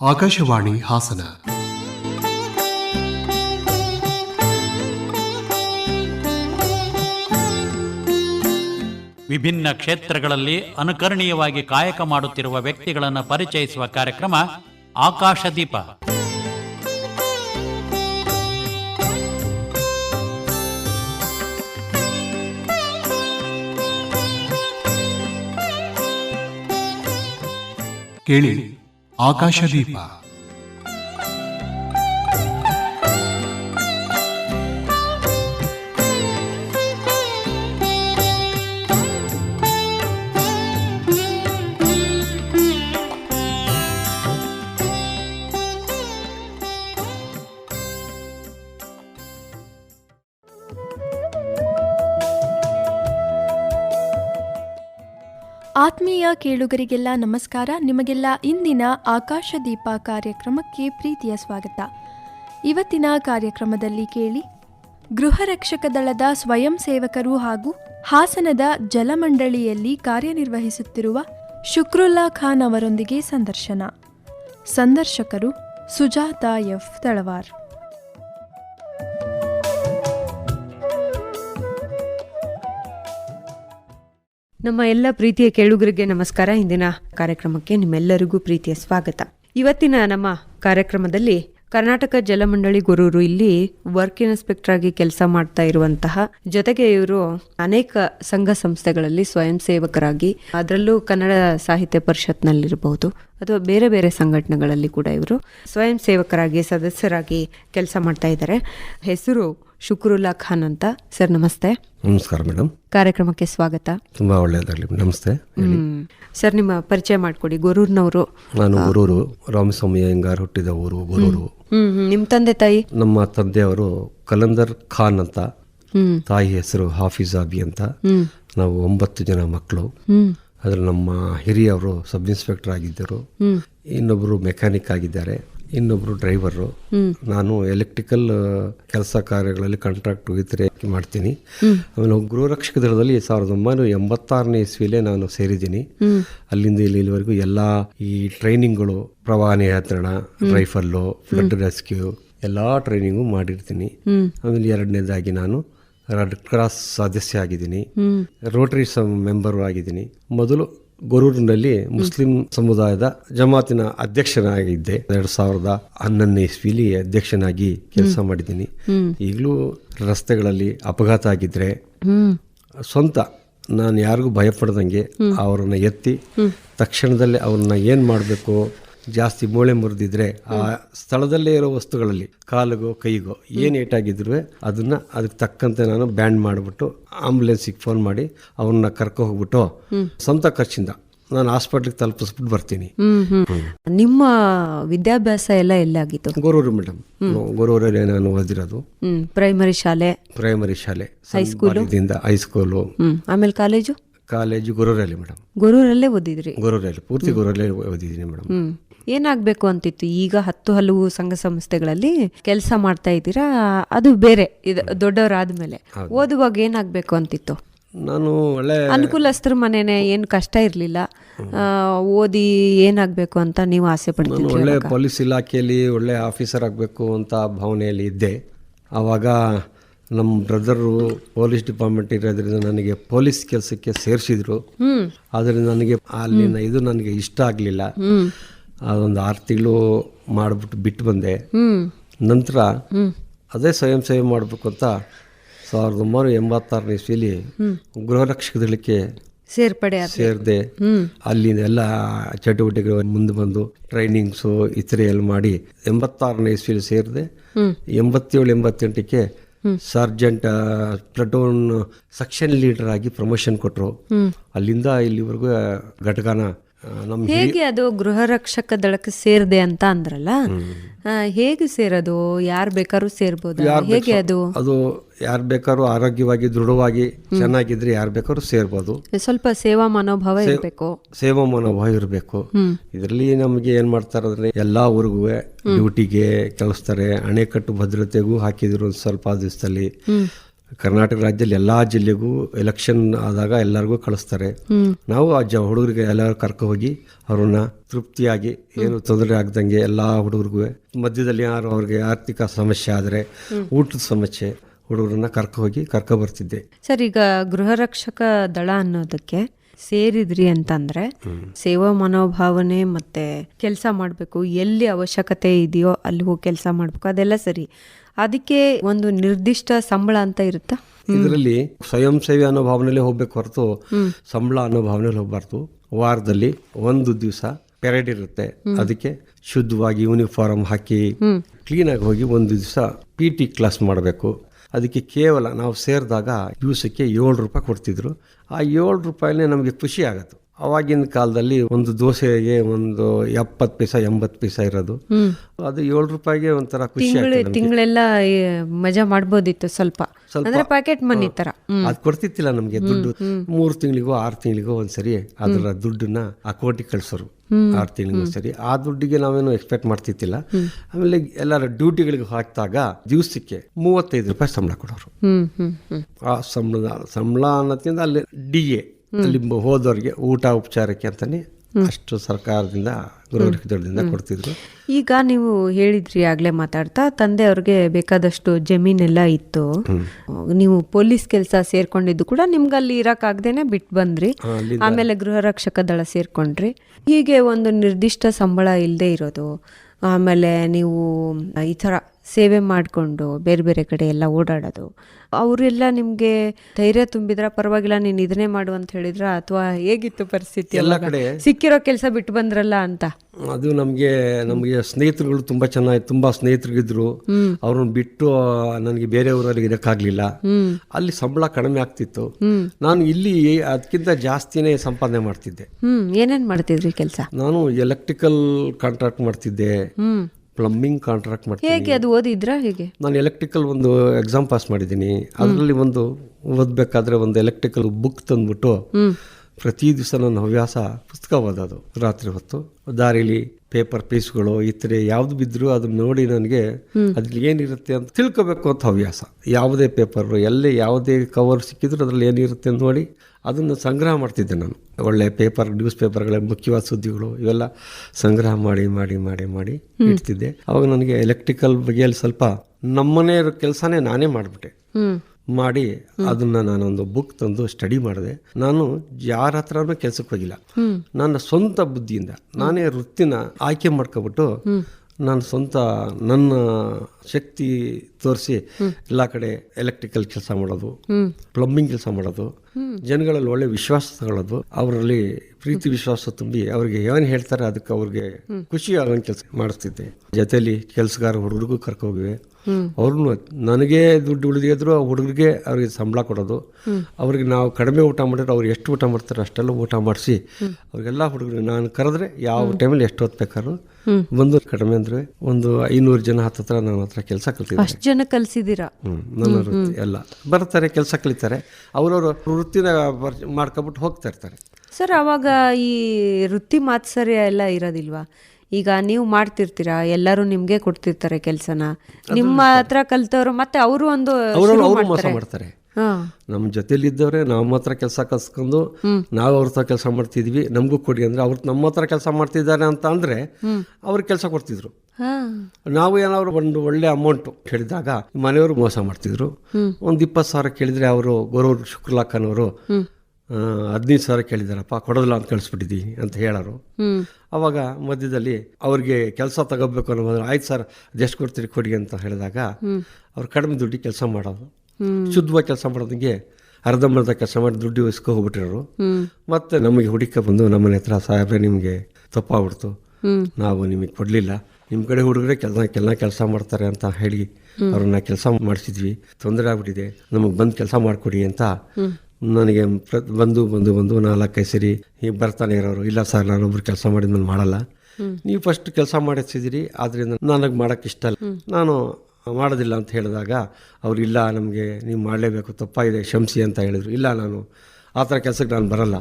ಆಕಾಶವಾಣಿ ಹಾಸನ. ವಿಭಿನ್ನ ಕ್ಷೇತ್ರಗಳಲ್ಲಿ ಅನುಕರಣೀಯವಾಗಿ ಕಾಯಕ ಮಾಡುತ್ತಿರುವ ವ್ಯಕ್ತಿಗಳನ್ನು ಪರಿಚಯಿಸುವ ಕಾರ್ಯಕ್ರಮ ಆಕಾಶದೀಪ. ಕೇಳಿ. ಆಕಾಶದೀಪ ಆತ್ಮೀಯ ಕೇಳುಗರಿಗೆಲ್ಲ ನಮಸ್ಕಾರ. ನಿಮಗೆಲ್ಲ ಇಂದಿನ ಆಕಾಶದೀಪ ಕಾರ್ಯಕ್ರಮಕ್ಕೆ ಪ್ರೀತಿಯ ಸ್ವಾಗತ. ಇವತ್ತಿನ ಕಾರ್ಯಕ್ರಮದಲ್ಲಿ ಕೇಳಿ, ಗೃಹರಕ್ಷಕ ದಳದ ಸ್ವಯಂ ಸೇವಕರು ಹಾಗೂ ಹಾಸನದ ಜಲಮಂಡಳಿಯಲ್ಲಿ ಕಾರ್ಯನಿರ್ವಹಿಸುತ್ತಿರುವ ಶುಕ್ರುಲ್ಲಾ ಖಾನ್ ಅವರೊಂದಿಗೆ ಸಂದರ್ಶನ. ಸಂದರ್ಶಕರು ಸುಜಾತಾ ಎಫ್. ತಳವಾರ್. ನಮ್ಮ ಎಲ್ಲ ಪ್ರೀತಿಯ ಕೇಳುಗರಿಗೆ ನಮಸ್ಕಾರ. ಇಂದಿನ ಕಾರ್ಯಕ್ರಮಕ್ಕೆ ನಿಮ್ಮೆಲ್ಲರಿಗೂ ಪ್ರೀತಿಯ ಸ್ವಾಗತ. ಇವತ್ತಿನ ನಮ್ಮ ಕಾರ್ಯಕ್ರಮದಲ್ಲಿ ಕರ್ನಾಟಕ ಜಲಮಂಡಳಿ ಗುರೂರು ಇಲ್ಲಿ ವರ್ಕ್ ಇನ್ಸ್ಪೆಕ್ಟರ್ ಆಗಿ ಕೆಲಸ ಮಾಡ್ತಾ ಇರುವಂತಹ ಜೊತೆಗೆ ಇವರು ಅನೇಕ ಸಂಘ ಸಂಸ್ಥೆಗಳಲ್ಲಿ ಸ್ವಯಂ ಸೇವಕರಾಗಿ ಅದರಲ್ಲೂ ಕನ್ನಡ ಸಾಹಿತ್ಯ ಪರಿಷತ್ನಲ್ಲಿರಬಹುದು ಅಥವಾ ಬೇರೆ ಬೇರೆ ಸಂಘಟನೆಗಳಲ್ಲಿ ಕೂಡ ಇವರು ಸ್ವಯಂ ಸೇವಕರಾಗಿ, ಸದಸ್ಯರಾಗಿ ಕೆಲಸ ಮಾಡ್ತಾ ಇದ್ದಾರೆ. ಹೆಸರು ಶುಕ್ರುಲ್ಲಾ ಖಾನ್ ಅಂತ. ಸರ್ ನಮಸ್ತೆ. ನಮಸ್ಕಾರ ಮೇಡಮ್ ಕಾರ್ಯಕ್ರಮಕ್ಕೆ ಸ್ವಾಗತ. ತುಂಬಾ ಒಳ್ಳೆಯದಾಗಲಿ ನಮಸ್ತೆ. ಸರ್ ನಿಮ್ಮ ಪರಿಚಯ ಮಾಡಿಕೊಡಿ. ಗೊರೂರ್ನವರು. ನಾನು ಗುರೂರು. ರಾಮಸ್ವಾಮಿ ಅಯ್ಯಂಗಾರ್ ಹುಟ್ಟಿದ ಊರು ಗೊರೂರು. ಹ್ಮ್. ಹ್ಮ್. ನಿಮ್ ತಂದೆ ತಾಯಿ? ನಮ್ಮ ತಂದೆಯವರು ಕಲಂದರ್ ಖಾನ್ ಅಂತ. ತಾಯಿ ಹೆಸರು ಹಾಫೀಜ್ ಅಬಿ ಅಂತ. ನಾವು ಒಂಬತ್ತು ಜನ ಮಕ್ಕಳು ಅದ್ರ ಅದ್ರಲ್ಲಿ ನಮ್ಮ ಹಿರಿಯವರು ಸಬ್ ಇನ್ಸ್ಪೆಕ್ಟರ್ ಆಗಿದ್ದರು. ಇನ್ನೊಬ್ಬರು ಮೆಕ್ಯಾನಿಕ್ ಆಗಿದ್ದಾರೆ. ಇನ್ನೊಬ್ರು ಡ್ರೈವರು. ನಾನು ಎಲೆಕ್ಟ್ರಿಕಲ್ ಕೆಲಸ ಕಾರ್ಯಗಳಲ್ಲಿ ಕಾಂಟ್ರಾಕ್ಟ್ ಇತರೆ ಮಾಡ್ತೀನಿ. ಆಮೇಲೆ ಗೃಹರಕ್ಷಕ ದಳದಲ್ಲಿ ಸಾವಿರದ ಒಂಬೈನೂರ ಎಂಬತ್ತಾರನೇ ಇಸ್ವಿಲೇ ನಾನು ಸೇರಿದ್ದೀನಿ. ಅಲ್ಲಿಂದ ಇಲ್ಲಿ ಇಲ್ಲಿವರೆಗೂ ಎಲ್ಲ ಈ ಟ್ರೈನಿಂಗ್ಗಳು ಪ್ರವಾಹ ನಿಯಂತ್ರಣ ರೈಫಲ್ಲು ಫ್ಲಡ್ ರೆಸ್ಕ್ಯೂ ಎಲ್ಲ ಟ್ರೈನಿಂಗು ಮಾಡಿರ್ತೀನಿ. ಆಮೇಲೆ ಎರಡನೇದಾಗಿ ನಾನು ರೆಡ್ ಕ್ರಾಸ್ ಸದಸ್ಯ ಆಗಿದ್ದೀನಿ. ರೋಟರಿ ಮೆಂಬರು ಆಗಿದ್ದೀನಿ. ಮೊದಲು ಗೊರೂರಿನಲ್ಲಿ ಮುಸ್ಲಿಂ ಸಮುದಾಯದ ಜಮಾತಿನ ಅಧ್ಯಕ್ಷನಾಗಿದ್ದೆ. ಎರಡ್ ಸಾವಿರದ ಹನ್ನೊಂದನೇ ಇಸ್ವಿಲಿ ಅಧ್ಯಕ್ಷನಾಗಿ ಕೆಲಸ ಮಾಡಿದ್ದೀನಿ. ಈಗಲೂ ರಸ್ತೆಗಳಲ್ಲಿ ಅಪಘಾತ ಆಗಿದ್ರೆ ಸ್ವಂತ ನಾನು ಯಾರಿಗೂ ಭಯಪಡದಂಗೆ ಅವರನ್ನು ಎತ್ತಿ ತಕ್ಷಣದಲ್ಲಿ ಅವ್ರನ್ನ ಏನು ಮಾಡಬೇಕು ಜಾಸ್ತಿ ಮೂಳೆ ಮುರಿದಿದ್ರೆ ಆ ಸ್ಥಳದಲ್ಲೇ ಇರೋ ವಸ್ತುಗಳಲ್ಲಿ ಕಾಲಿಗೋ ಕೈಗೋ ಏನು ಏಟಾಗಿದ್ರು ಅದನ್ನ ಅದಕ್ಕೆ ತಕ್ಕಂತೆ ನಾನು ಬ್ಯಾಂಡ್ ಮಾಡಿಬಿಟ್ಟು ಆಂಬುಲೆನ್ಸಿಗೆ ಫೋನ್ ಮಾಡಿ ಅವ್ರನ್ನ ಕರ್ಕೊ ಹೋಗ್ಬಿಟ್ಟು ಸ್ವಂತ ಖರ್ಚಿಂದ ನಾನು ಹಾಸ್ಪಿಟ್ಲಿಗೆ ತಲುಪಿಸ್ಬಿಟ್ಟು ಬರ್ತೀನಿ. ನಿಮ್ಮ ವಿದ್ಯಾಭ್ಯಾಸ ಎಲ್ಲ ಎಲ್ಲಾಗಿತ್ತು? ಗೊರೂರು ಮೇಡಮ್ ಗೊರೂರಲ್ಲಿ ನಾನು ಓದಿರೋದು. ಪ್ರೈಮರಿ ಶಾಲೆ? ಪ್ರೈಮರಿ ಶಾಲೆ. ಹೈಸ್ಕೂಲು ಹ್ಮ್ ಆಮೇಲೆ ಕಾಲೇಜು ಕಾಲೇಜು ಗೊರೂರಲ್ಲಿ ಮೇಡಮ್ ಗೊರೂರಲ್ಲೇ ಓದಿದ್ರಿ? ಗೊರೂರಲ್ಲಿ ಪೂರ್ತಿ ಗೊರೂರಲ್ಲೇ ಓದಿದ್ದೀನಿ ಮೇಡಮ್ ಏನಾಗ್ಬೇಕು ಅಂತಿತ್ತು? ಈಗ ಹತ್ತು ಹಲವು ಸಂಘ ಸಂಸ್ಥೆಗಳಲ್ಲಿ ಕೆಲಸ ಮಾಡ್ತಾ ಇದ್ದೀರಾ? ಅದು ಬೇರೆ ಇದು ದೊಡ್ಡವರಾದ್ಮೇಲೆ. ಓದುವಾಗ ಏನಾಗಬೇಕು ಅಂತಿತ್ತು? ನಾನು ಒಳ್ಳೆ ಅನುಕೂಲಸ್ಥರ ಮನೇನೆ ಏನು ಕಷ್ಟ ಇರಲಿಲ್ಲ. ಓದಿ ಏನಾಗಬೇಕು ಅಂತ ನೀವು ಆಸೆ ಪಡ್ತೀನಿ ಒಳ್ಳೆ ಪೊಲೀಸ್ ಇಲಾಖೆಯಲ್ಲಿ ಒಳ್ಳೆ ಆಫೀಸರ್ ಆಗಬೇಕು ಅಂತ ಭಾವನೆಯಲ್ಲಿ ಇದ್ದೆ. ಆವಾಗ ನಮ್ಮ ಬ್ರದರು ಪೊಲೀಸ್ ಡಿಪಾರ್ಟ್ಮೆಂಟ್ ಇರೋದ್ರಿಂದ ನನಗೆ ಪೊಲೀಸ್ ಕೆಲಸಕ್ಕೆ ಸೇರಿಸಿದ್ರು. ಆದರೆ ನನಗೆ ಅಲ್ಲಿನ ಇದು ನನಗೆ ಇಷ್ಟ ಆಗಲಿಲ್ಲ. ಅದೊಂದು ಆರು ತಿಂಗಳು ಮಾಡಿಬಿಟ್ಟು ಬಿಟ್ಟು ಬಂದೆ. ನಂತರ ಅದೇ ಸ್ವಯಂ ಸೇವೆ ಮಾಡಬೇಕು ಅಂತ ಸಾವಿರದ ಒಂಬೈನೂರ ಎಂಬತ್ತಾರನೇ ಇಸ್ವಿಯಲ್ಲಿ ಗೃಹ ರಕ್ಷಕ ಸೇರ್ಪಡೆ ಸೇರಿದೆ. ಅಲ್ಲಿಂದ ಎಲ್ಲ ಚಟುವಟಿಕೆಗಳು ಮುಂದೆ ಬಂದು ಟ್ರೈನಿಂಗ್ಸು ಇತರೆ ಎಲ್ಲ ಮಾಡಿ ಎಂಬತ್ತಾರನೇ ಇಸ್ವಿಲಿ ಸೇರಿದೆ. ಎಂಬತ್ತೇಳು ಎಂಬತ್ತೆಂಟಕ್ಕೆ ಸರ್ಜೆಂಟ್ ಪ್ಲಟೂನ್ ಸೆಕ್ಷನ್ ಲೀಡರ್ ಆಗಿ ಪ್ರಮೋಷನ್ ಕೊಟ್ಟರು ಅಲ್ಲಿಂದ ಇಲ್ಲಿವರೆಗೂ ಘಟಕನ ಹೇಗೆ ಅದು ಗೃಹ ರಕ್ಷಕ ದಳಕ್ಕೆ ಸೇರಿದೆ ಅಂತ ಅಂದ್ರಲ್ಲ? ಹೇಗೆ ಸೇರೋದು? ಯಾರು ಬೇಕಾದ್ರೂ ಸೇರ್ಬೋದು? ಹೇಗೆ ಅದು? ಅದು ಯಾರು ಬೇಕಾದ್ರೂ ಆರೋಗ್ಯವಾಗಿ ದೃಢವಾಗಿ ಚೆನ್ನಾಗಿದ್ರೆ ಯಾರು ಬೇಕಾದ್ರೂ ಸೇರ್ಬೋದು. ಸ್ವಲ್ಪ ಸೇವಾ ಮನೋಭಾವ ಇರಬೇಕು. ಸೇವಾ ಮನೋಭಾವ ಇರಬೇಕು. ಇದರಲ್ಲಿ ನಮಗೆ ಏನ್ ಮಾಡ್ತಾರೆ ಅಂದ್ರೆ ಎಲ್ಲಾ ಊರಿಗೂ ಡ್ಯೂಟಿಗೆ ಕಳಿಸ್ತಾರೆ. ಅಣೆಕಟ್ಟು ಭದ್ರತೆಗೂ ಹಾಕಿದ್ರು ಸ್ವಲ್ಪ ದಿವಸದಲ್ಲಿ. ಕರ್ನಾಟಕ ರಾಜ್ಯದಲ್ಲಿ ಎಲ್ಲ ಜಿಲ್ಲೆಗೂ ಎಲೆಕ್ಷನ್ ಆದಾಗ ಎಲ್ಲರಿಗೂ ಕಳಿಸ್ತಾರೆ. ನಾವು ಆ ಜ ಹುಡುಗರಿಗೆ ಎಲ್ಲರೂ ಕರ್ಕೊ ಹೋಗಿ ಅವ್ರನ್ನ ತೃಪ್ತಿಯಾಗಿ ಏನು ತೊಂದರೆ ಆಗ್ದಂಗೆ ಎಲ್ಲ ಹುಡುಗರಿಗೂ ಮಧ್ಯದಲ್ಲಿ ಯಾರು ಅವ್ರಿಗೆ ಆರ್ಥಿಕ ಸಮಸ್ಯೆ ಆದರೆ ಊಟದ ಸಮಸ್ಯೆ ಹುಡುಗರನ್ನ ಕರ್ಕೊ ಹೋಗಿ ಕರ್ಕೊ ಬರ್ತಿದ್ದೆ. ಸರ್, ಈಗ ಗೃಹ ರಕ್ಷಕ ದಳ ಅನ್ನೋದಕ್ಕೆ ಸೇರಿದ್ರಿ ಅಂತಂದ್ರೆ ಸೇವಾ ಮನೋಭಾವನೆ ಮತ್ತೆ ಕೆಲಸ ಮಾಡಬೇಕು, ಎಲ್ಲಿ ಅವಶ್ಯಕತೆ ಇದೆಯೋ ಅಲ್ಲಿ ಹೋಗಿ ಕೆಲಸ ಮಾಡಬೇಕು, ಅದೆಲ್ಲ ಸರಿ. ಅದಕ್ಕೆ ಒಂದು ನಿರ್ದಿಷ್ಟ ಸಂಬಳ ಅಂತ ಇರುತ್ತಾ? ಇದರಲ್ಲಿ ಸ್ವಯಂ ಸೇವೆ ಅನ್ನೋ ಭಾವನೆಯಲ್ಲಿ ಹೋಗ್ಬೇಕು ಹೊರತು ಸಂಬಳ ಅನ್ನೋ ಭಾವನೆಯಲ್ಲಿ ಹೋಗ್ಬಾರ್ದು. ವಾರದಲ್ಲಿ ಒಂದು ದಿವಸ ಪೆರೇಡ್ ಇರುತ್ತೆ. ಅದಕ್ಕೆ ಶುದ್ಧವಾಗಿ ಯೂನಿಫಾರ್ಮ್ ಹಾಕಿ ಕ್ಲೀನ್ ಆಗಿ ಹೋಗಿ ಒಂದು ದಿವಸ ಪಿ ಟಿ ಕ್ಲಾಸ್ ಮಾಡಬೇಕು. ಅದಕ್ಕೆ ಕೇವಲ ನಾವು ಸೇರಿದಾಗ ದಿವಸಕ್ಕೆ ಏಳು ರೂಪಾಯಿ ಕೊಡ್ತಿದ್ರು. ಆ ಏಳು ರೂಪಾಯಿನೇ ನಮಗೆ ಖುಷಿ ಆಗತ್ತು. ಅವಾಗಿನ ಕಾಲದಲ್ಲಿ ಒಂದು ದೋಸೆಗೆ ಒಂದು ಎಪ್ಪತ್ತು ಪೈಸಾ ಎಂಬತ್ತು ಪೈಸಾ ಇರೋದು. ಅದು ಏಳು ರೂಪಾಯಿಗೆ ಒಂಥರ ಖುಷಿ ತಿಂಗಳು ತಿಂಗಳೆಲ್ಲ ಮಜಾ ಮಾಡ್ಬೋದಿತ್ತು ಸ್ವಲ್ಪ. ಅಂದ್ರೆ ಪ್ಯಾಕೆಟ್ ಮನಿ ತರ. ಅದು ಕೊಡ್ತಿತ್ತಿಲ್ಲ ನಮಗೆ ದುಡ್ಡು. ಮೂರು ತಿಂಗಳಿಗೋ ಆರು ತಿಂಗಳಿಗೋ ಒಂದ್ಸರಿ ಅದರ ದುಡ್ಡನ್ನ ಅಕೌಂಟಿಗೆ ಕಳ್ಸೋರು. ಆರು ತಿಂಗಳಿಗೂ ಸರಿ ಆ ದುಡ್ಡಿಗೆ ನಾವೇನು ಎಕ್ಸ್ಪೆಕ್ಟ್ ಮಾಡ್ತಿತ್ತಿಲ್ಲ. ಆಮೇಲೆ ಎಲ್ಲರ ಡ್ಯೂಟಿಗಳಿಗೆ ಹಾಕಿದಾಗ ದಿವಸಕ್ಕೆ ಮೂವತ್ತೈದು ರೂಪಾಯಿ ಸಂಬಳ ಕೊಡೋರು. ಆ ಸಂಬಳ ಸಂಬಳ ಅನ್ನೋದ್ಕಿಂತ ಅಲ್ಲಿ ಡಿ ಎ ಅಲ್ಲಿ ಹೋದವ್ರಿಗೆ ಊಟ ಉಪಚಾರಕ್ಕೆ ಅಂತಾನೆ ಅಷ್ಟು ಸರ್ಕಾರದಿಂದ ಗೃಹದಿಂದ ಕೊಡ್ತಿದ್ರು. ಈಗ ನೀವು ಹೇಳಿದ್ರಿ ಆಗ್ಲೇ ಮಾತಾಡ್ತಾ ತಂದೆ ಅವ್ರಿಗೆ ಬೇಕಾದಷ್ಟು ಜಮೀನೆಲ್ಲ ಇತ್ತು. ನೀವು ಪೊಲೀಸ್ ಕೆಲಸ ಸೇರ್ಕೊಂಡಿದ್ದು ಕೂಡ ನಿಮ್ಗೆ ಅಲ್ಲಿ ಇರಕ್ಕಾಗ್ದೇನೆ ಬಿಟ್ಟು ಬಂದ್ರಿ. ಆಮೇಲೆ ಗೃಹ ರಕ್ಷಕ ದಳ ಸೇರ್ಕೊಂಡ್ರಿ. ಹೀಗೆ ಒಂದು ನಿರ್ದಿಷ್ಟ ಸಂಬಳ ಇಲ್ಲದೆ ಇರೋದು. ಆಮೇಲೆ ನೀವು ಈ ಥರ ಸೇವೆ ಮಾಡಿಕೊಂಡು ಬೇರೆ ಬೇರೆ ಕಡೆ ಎಲ್ಲ ಓಡಾಡೋದು. ಅವರೆಲ್ಲ ನಿಮಗೆ ಧೈರ್ಯ ತುಂಬಿದ್ರ ಪರವಾಗಿಲ್ಲ ನೀನು ಇದನ್ನೇ ಮಾಡು ಅಂತ ಹೇಳಿದ್ರ ಅಥವಾ ಹೇಗಿತ್ತು ಪರಿಸ್ಥಿತಿ ಎಲ್ಲ ಕಡೆ ಸಿಕ್ಕಿರೋ ಕೆಲಸ ಬಿಟ್ಟು ಬಂದ್ರಲ್ಲ ಅಂತ? ಅದು ನಮಗೆ ನಮಗೆ ಸ್ನೇಹಿತರುಗಳು ತುಂಬಾ ಚೆನ್ನಾಗಿ ತುಂಬಾ ಸ್ನೇಹಿತರಿಗಿದ್ರು. ಅವ್ರನ್ನ ಬಿಟ್ಟು ನನಗೆ ಬೇರೆ ಊರಲ್ಲಿ ಇರೋಕ್ಕಾಗ್ಲಿಲ್ಲ ಅಲ್ಲಿ ಸಂಬಳ ಕಡಿಮೆ ಆಗ್ತಿತ್ತು. ನಾನು ಇಲ್ಲಿ ಅದಕ್ಕಿಂತ ಜಾಸ್ತಿನೇ ಸಂಪಾದನೆ ಮಾಡ್ತಿದ್ದೆ. ಏನೇನು ಮಾಡ್ತಿದ್ರಿ ಕೆಲಸ? ನಾನು ಎಲೆಕ್ಟ್ರಿಕಲ್ ಕಾಂಟ್ರಾಕ್ಟ್ ಮಾಡ್ತಿದ್ದೆ. ಪ್ಲಂಬಿಂಗ್ ಕಾಂಟ್ರಾಕ್ಟ್ ಮಾಡ್ತೀನಿ. ಹೇಗೆ ಅದು ಓದಿದ್ರ ಹೇಗೆ? ನಾನು ಎಲೆಕ್ಟ್ರಿಕಲ್ ಒಂದು ಎಕ್ಸಾಮ್ ಪಾಸ್ ಮಾಡಿದ್ದೀನಿ. ಅದರಲ್ಲಿ ಒಂದು ಓದಬೇಕಾದ್ರೆ ಒಂದು ಎಲೆಕ್ಟ್ರಿಕಲ್ ಬುಕ್ ತಂದ್ಬಿಟ್ಟು ಪ್ರತಿ ದಿವಸ ನನ್ನ ಹವ್ಯಾಸ ಪುಸ್ತಕ ಓದೋದು ರಾತ್ರಿ ಹೊತ್ತು. ದಾರಿಲಿ ಪೇಪರ್ ಪೀಸ್ಗಳು ಇತರೆ ಯಾವ್ದು ಬಿದ್ದರೂ ಅದನ್ನ ನೋಡಿ ನನಗೆ ಅದ್ರಲ್ಲಿ ಏನಿರುತ್ತೆ ಅಂತ ತಿಳ್ಕೊಬೇಕು ಅಂತ ಹವ್ಯಾಸ. ಯಾವುದೇ ಪೇಪರ್ ಎಲ್ಲೇ ಯಾವುದೇ ಕವರ್ ಸಿಕ್ಕಿದ್ರು ಅದ್ರಲ್ಲಿ ಏನಿರುತ್ತೆ ಅಂತ ನೋಡಿ ಅದನ್ನು ಸಂಗ್ರಹ ಮಾಡ್ತಿದ್ದೆ ನಾನು. ಒಳ್ಳೆ ಪೇಪರ್ ನ್ಯೂಸ್ ಪೇಪರ್ಗಳ ಮುಖ್ಯವಾದ ಸುದ್ದಿಗಳು ಇವೆಲ್ಲ ಸಂಗ್ರಹ ಮಾಡಿ ಮಾಡಿ ಮಾಡಿ ಮಾಡಿ ಇಡ್ತಿದ್ದೆ. ಅವಾಗ ನನಗೆ ಎಲೆಕ್ಟ್ರಿಕಲ್ ಬಗೆಯಲ್ಲಿ ಸ್ವಲ್ಪ ನಮ್ಮನೆಯ ಕೆಲಸನೇ ನಾನೇ ಮಾಡಿಬಿಟ್ಟೆ. ಮಾಡಿ ಅದನ್ನ ನಾನೊಂದು ಬುಕ್ ತಂದು ಸ್ಟಡಿ ಮಾಡಿದೆ. ನಾನು ಯಾರ ಹತ್ರನೂ ಕೆಲಸಕ್ಕೆ ಹೋಗಿಲ್ಲ. ನನ್ನ ಸ್ವಂತ ಬುದ್ಧಿಯಿಂದ ನಾನೇ ವೃತ್ತಿನ ಆಯ್ಕೆ ಮಾಡ್ಕೊಬಿಟ್ಟು ನಾನು ಸ್ವಂತ ನನ್ನ ಶಕ್ತಿ ತೋರಿಸಿ ಎಲ್ಲ ಕಡೆ ಎಲೆಕ್ಟ್ರಿಕಲ್ ಕೆಲಸ ಮಾಡೋದು ಪ್ಲಂಬಿಂಗ್ ಕೆಲಸ ಮಾಡೋದು ಜನಗಳಲ್ಲಿ ಒಳ್ಳೆ ವಿಶ್ವಾಸ ತಗೊಳ್ಳೋದು ಅವರಲ್ಲಿ ಪ್ರೀತಿ ವಿಶ್ವಾಸ ತುಂಬಿ ಅವ್ರಿಗೆ ಏನ್ ಹೇಳ್ತಾರೆ ಅದಕ್ಕೆ ಅವ್ರಿಗೆ ಖುಷಿ ಆಗೋ ಕೆಲಸ ಮಾಡಿಸ್ತಿದ್ದೆ ಜೊತೆಯಲ್ಲಿ ಕೆಲಸಗಾರ ಹುಡುಗರಿಗೂ ಕರ್ಕೋಗಿವೆ. ಅವ್ರನ್ನು ನನಗೆ ದುಡ್ಡು ಉಳಿದಿದ್ರು ಆ ಹುಡುಗರಿಗೆ ಅವ್ರಿಗೆ ಸಂಬಳ ಕೊಡೋದು. ಅವ್ರಿಗೆ ನಾವು ಕಡಿಮೆ ಊಟ ಮಾಡಿದ್ರೆ ಅವ್ರು ಎಷ್ಟು ಊಟ ಮಾಡ್ತಾರೆ ಅಷ್ಟೆಲ್ಲ ಊಟ ಮಾಡಿಸಿ ಅವ್ರಿಗೆಲ್ಲ ಹುಡುಗರು ನಾನು ಕರೆದ್ರೆ ಯಾವ ಟೈಮಲ್ಲಿ ಎಷ್ಟು ಹೊತ್ತು ಬಂದು ಕಡಿಮೆ ಅಂದ್ರೆ ಒಂದು ಐನೂರು ಜನ ಹತ್ತತ್ರ ನನ್ನ ಹತ್ರ ಕೆಲಸ ಕಲಿತೀವಿ ಅಷ್ಟು ಜನ ಕಲಿಸಿದೀರಾ ನನ್ನ ವೃತ್ತಿ ಎಲ್ಲ. ಬರ್ತಾರೆ ಕೆಲಸ ಕಲಿತಾರೆ. ಅವ್ರವ್ರ ವೃತ್ತಿನ ಮಾಡ್ಕೊಬಿಟ್ಟು ಹೋಗ್ತಾ ಇರ್ತಾರೆ. ಸರ್ ಅವಾಗ ಈ ವೃತ್ತಿ ಮಾತ್ಸರ್ಯ ಎಲ್ಲ ಇರೋದಿಲ್ವಾ? ಈಗ ನೀವು ಮಾಡ್ತಿರ್ತೀರಾ? ಎಲ್ಲರೂ ನಿಮ್ಗೆ ಕೊಡ್ತಿರ್ತಾರೆ ಕೆಲ್ಸನ. ನಿಮ್ಮ ಹತ್ರ ಕಲ್ತವ್ರು ಮತ್ತೆ ಅವರು ಒಂದು ಅವರು ಅವರು ಮೋಸ ಮಾಡ್ತಾರೆ. ನಮ್ಮ ಜೊತೆಲಿದ್ದವರೇ ನಮ್ಮ ಹತ್ರ ಕೆಲಸ ಕಲ್ಸ್ಕೊಂಡು ನಾವು ಅವ್ರ ಹತ್ರ ಕೆಲಸ ಮಾಡ್ತಿದ್ವಿ ನಮಗೂ ಕೊಡಿ ಅಂದ್ರೆ ಅವ್ರು ನಮ್ಮ ಹತ್ರ ಕೆಲಸ ಮಾಡ್ತಿದ್ದಾರೆ ಅಂತ ಅಂದ್ರೆ ಅವ್ರಿಗೆ ಕೆಲಸ ಕೊಡ್ತಿದ್ರು. ನಾವು ಏನಾದ್ರು ಒಂದು ಒಳ್ಳೆ ಅಮೌಂಟ್ ಕೇಳಿದಾಗ ಮನೆಯವರು ಮೋಸ ಮಾಡ್ತಿದ್ರು. ಒಂದು ಇಪ್ಪತ್ತು ಸಾವಿರ ಕೇಳಿದ್ರೆ ಅವರು ಗೊರೂರು ಶುಕ್ರಲಾಖನವರು ಹದಿನೈದು ಸಾವಿರ ಕೇಳಿದಾರಪ್ಪ ಕೊಡೋದಿಲ್ಲ ಅಂತ ಕಳಿಸ್ಬಿಟ್ಟಿದ್ದೀವಿ ಅಂತ ಹೇಳೋರು. ಅವಾಗ ಮಧ್ಯದಲ್ಲಿ ಅವ್ರಿಗೆ ಕೆಲಸ ತಗೋಬೇಕು ಅನ್ನೋದು ಆಯ್ತು ಸರ್ ಅದೆಷ್ಟು ಕೊಡ್ತೀರಿ ಕೊಡಿ ಅಂತ ಹೇಳಿದಾಗ ಅವ್ರು ಕಡಿಮೆ ದುಡ್ಡಿಗೆ ಕೆಲಸ ಮಾಡೋದು ಶುದ್ಧವಾಗಿ ಕೆಲಸ ಮಾಡೋದಂಗೆ ಅರ್ಧಂಬರ್ಧ ಕೆಲಸ ಮಾಡಿ ದುಡ್ಡು ಇಸ್ಕೊ ಹೋಗ್ಬಿಟ್ಟಿರೋರು. ಮತ್ತೆ ನಮಗೆ ಹುಡುಕ ಬಂದು ನಮ್ಮನೆ ಹತ್ರ ಸಾಹೇಬ್ರೆ ನಿಮಗೆ ತಪ್ಪಾಗ್ಬಿಡ್ತು. ನಾವು ನಿಮಗೆ ಕೊಡಲಿಲ್ಲ. ನಿಮ್ಮ ಕಡೆ ಹುಡುಗರೆ ಕೆಲಸ ಕೆಲ ಕೆಲಸ ಮಾಡ್ತಾರೆ ಅಂತ ಹೇಳಿ ಅವ್ರನ್ನ ಕೆಲಸ ಮಾಡಿಸಿದ್ವಿ. ತೊಂದರೆ ಆಗ್ಬಿಟ್ಟಿದೆ. ನಮಗೆ ಬಂದು ಕೆಲಸ ಮಾಡಿಕೊಡಿ ಅಂತ ನನಗೆ ಪ್ರ- ಬಂದು ಬಂದು ಬಂದು ನಾಲ್ಕೈದು ಸರಿ ಈಗ ಬರ್ತಾನೆ ಇರೋರು. ಇಲ್ಲ ಸರ್ ನಾನೊಬ್ರು ಕೆಲಸ ಮಾಡಿದ್ಮೇಲೆ ಮಾಡಲ್ಲ. ನೀವು ಫಸ್ಟ್ ಕೆಲಸ ಮಾಡಿಸಿದಿರಿ ಆದ್ರಿಂದ ನನಗೆ ಮಾಡೋಕ್ಕೆ ಇಷ್ಟ ಇಲ್ಲ. ನಾನು ಮಾಡೋದಿಲ್ಲ ಅಂತ ಹೇಳಿದಾಗ ಅವ್ರು ಇಲ್ಲ ನಮಗೆ ನೀವು ಮಾಡಲೇಬೇಕು ತಪ್ಪಾಗಿದೆ ಕ್ಷಮಿಸಿ ಅಂತ ಹೇಳಿದ್ರು. ಇಲ್ಲ ನಾನು ಆ ಥರ ಕೆಲಸಕ್ಕೆ ನಾನು ಬರಲ್ಲ.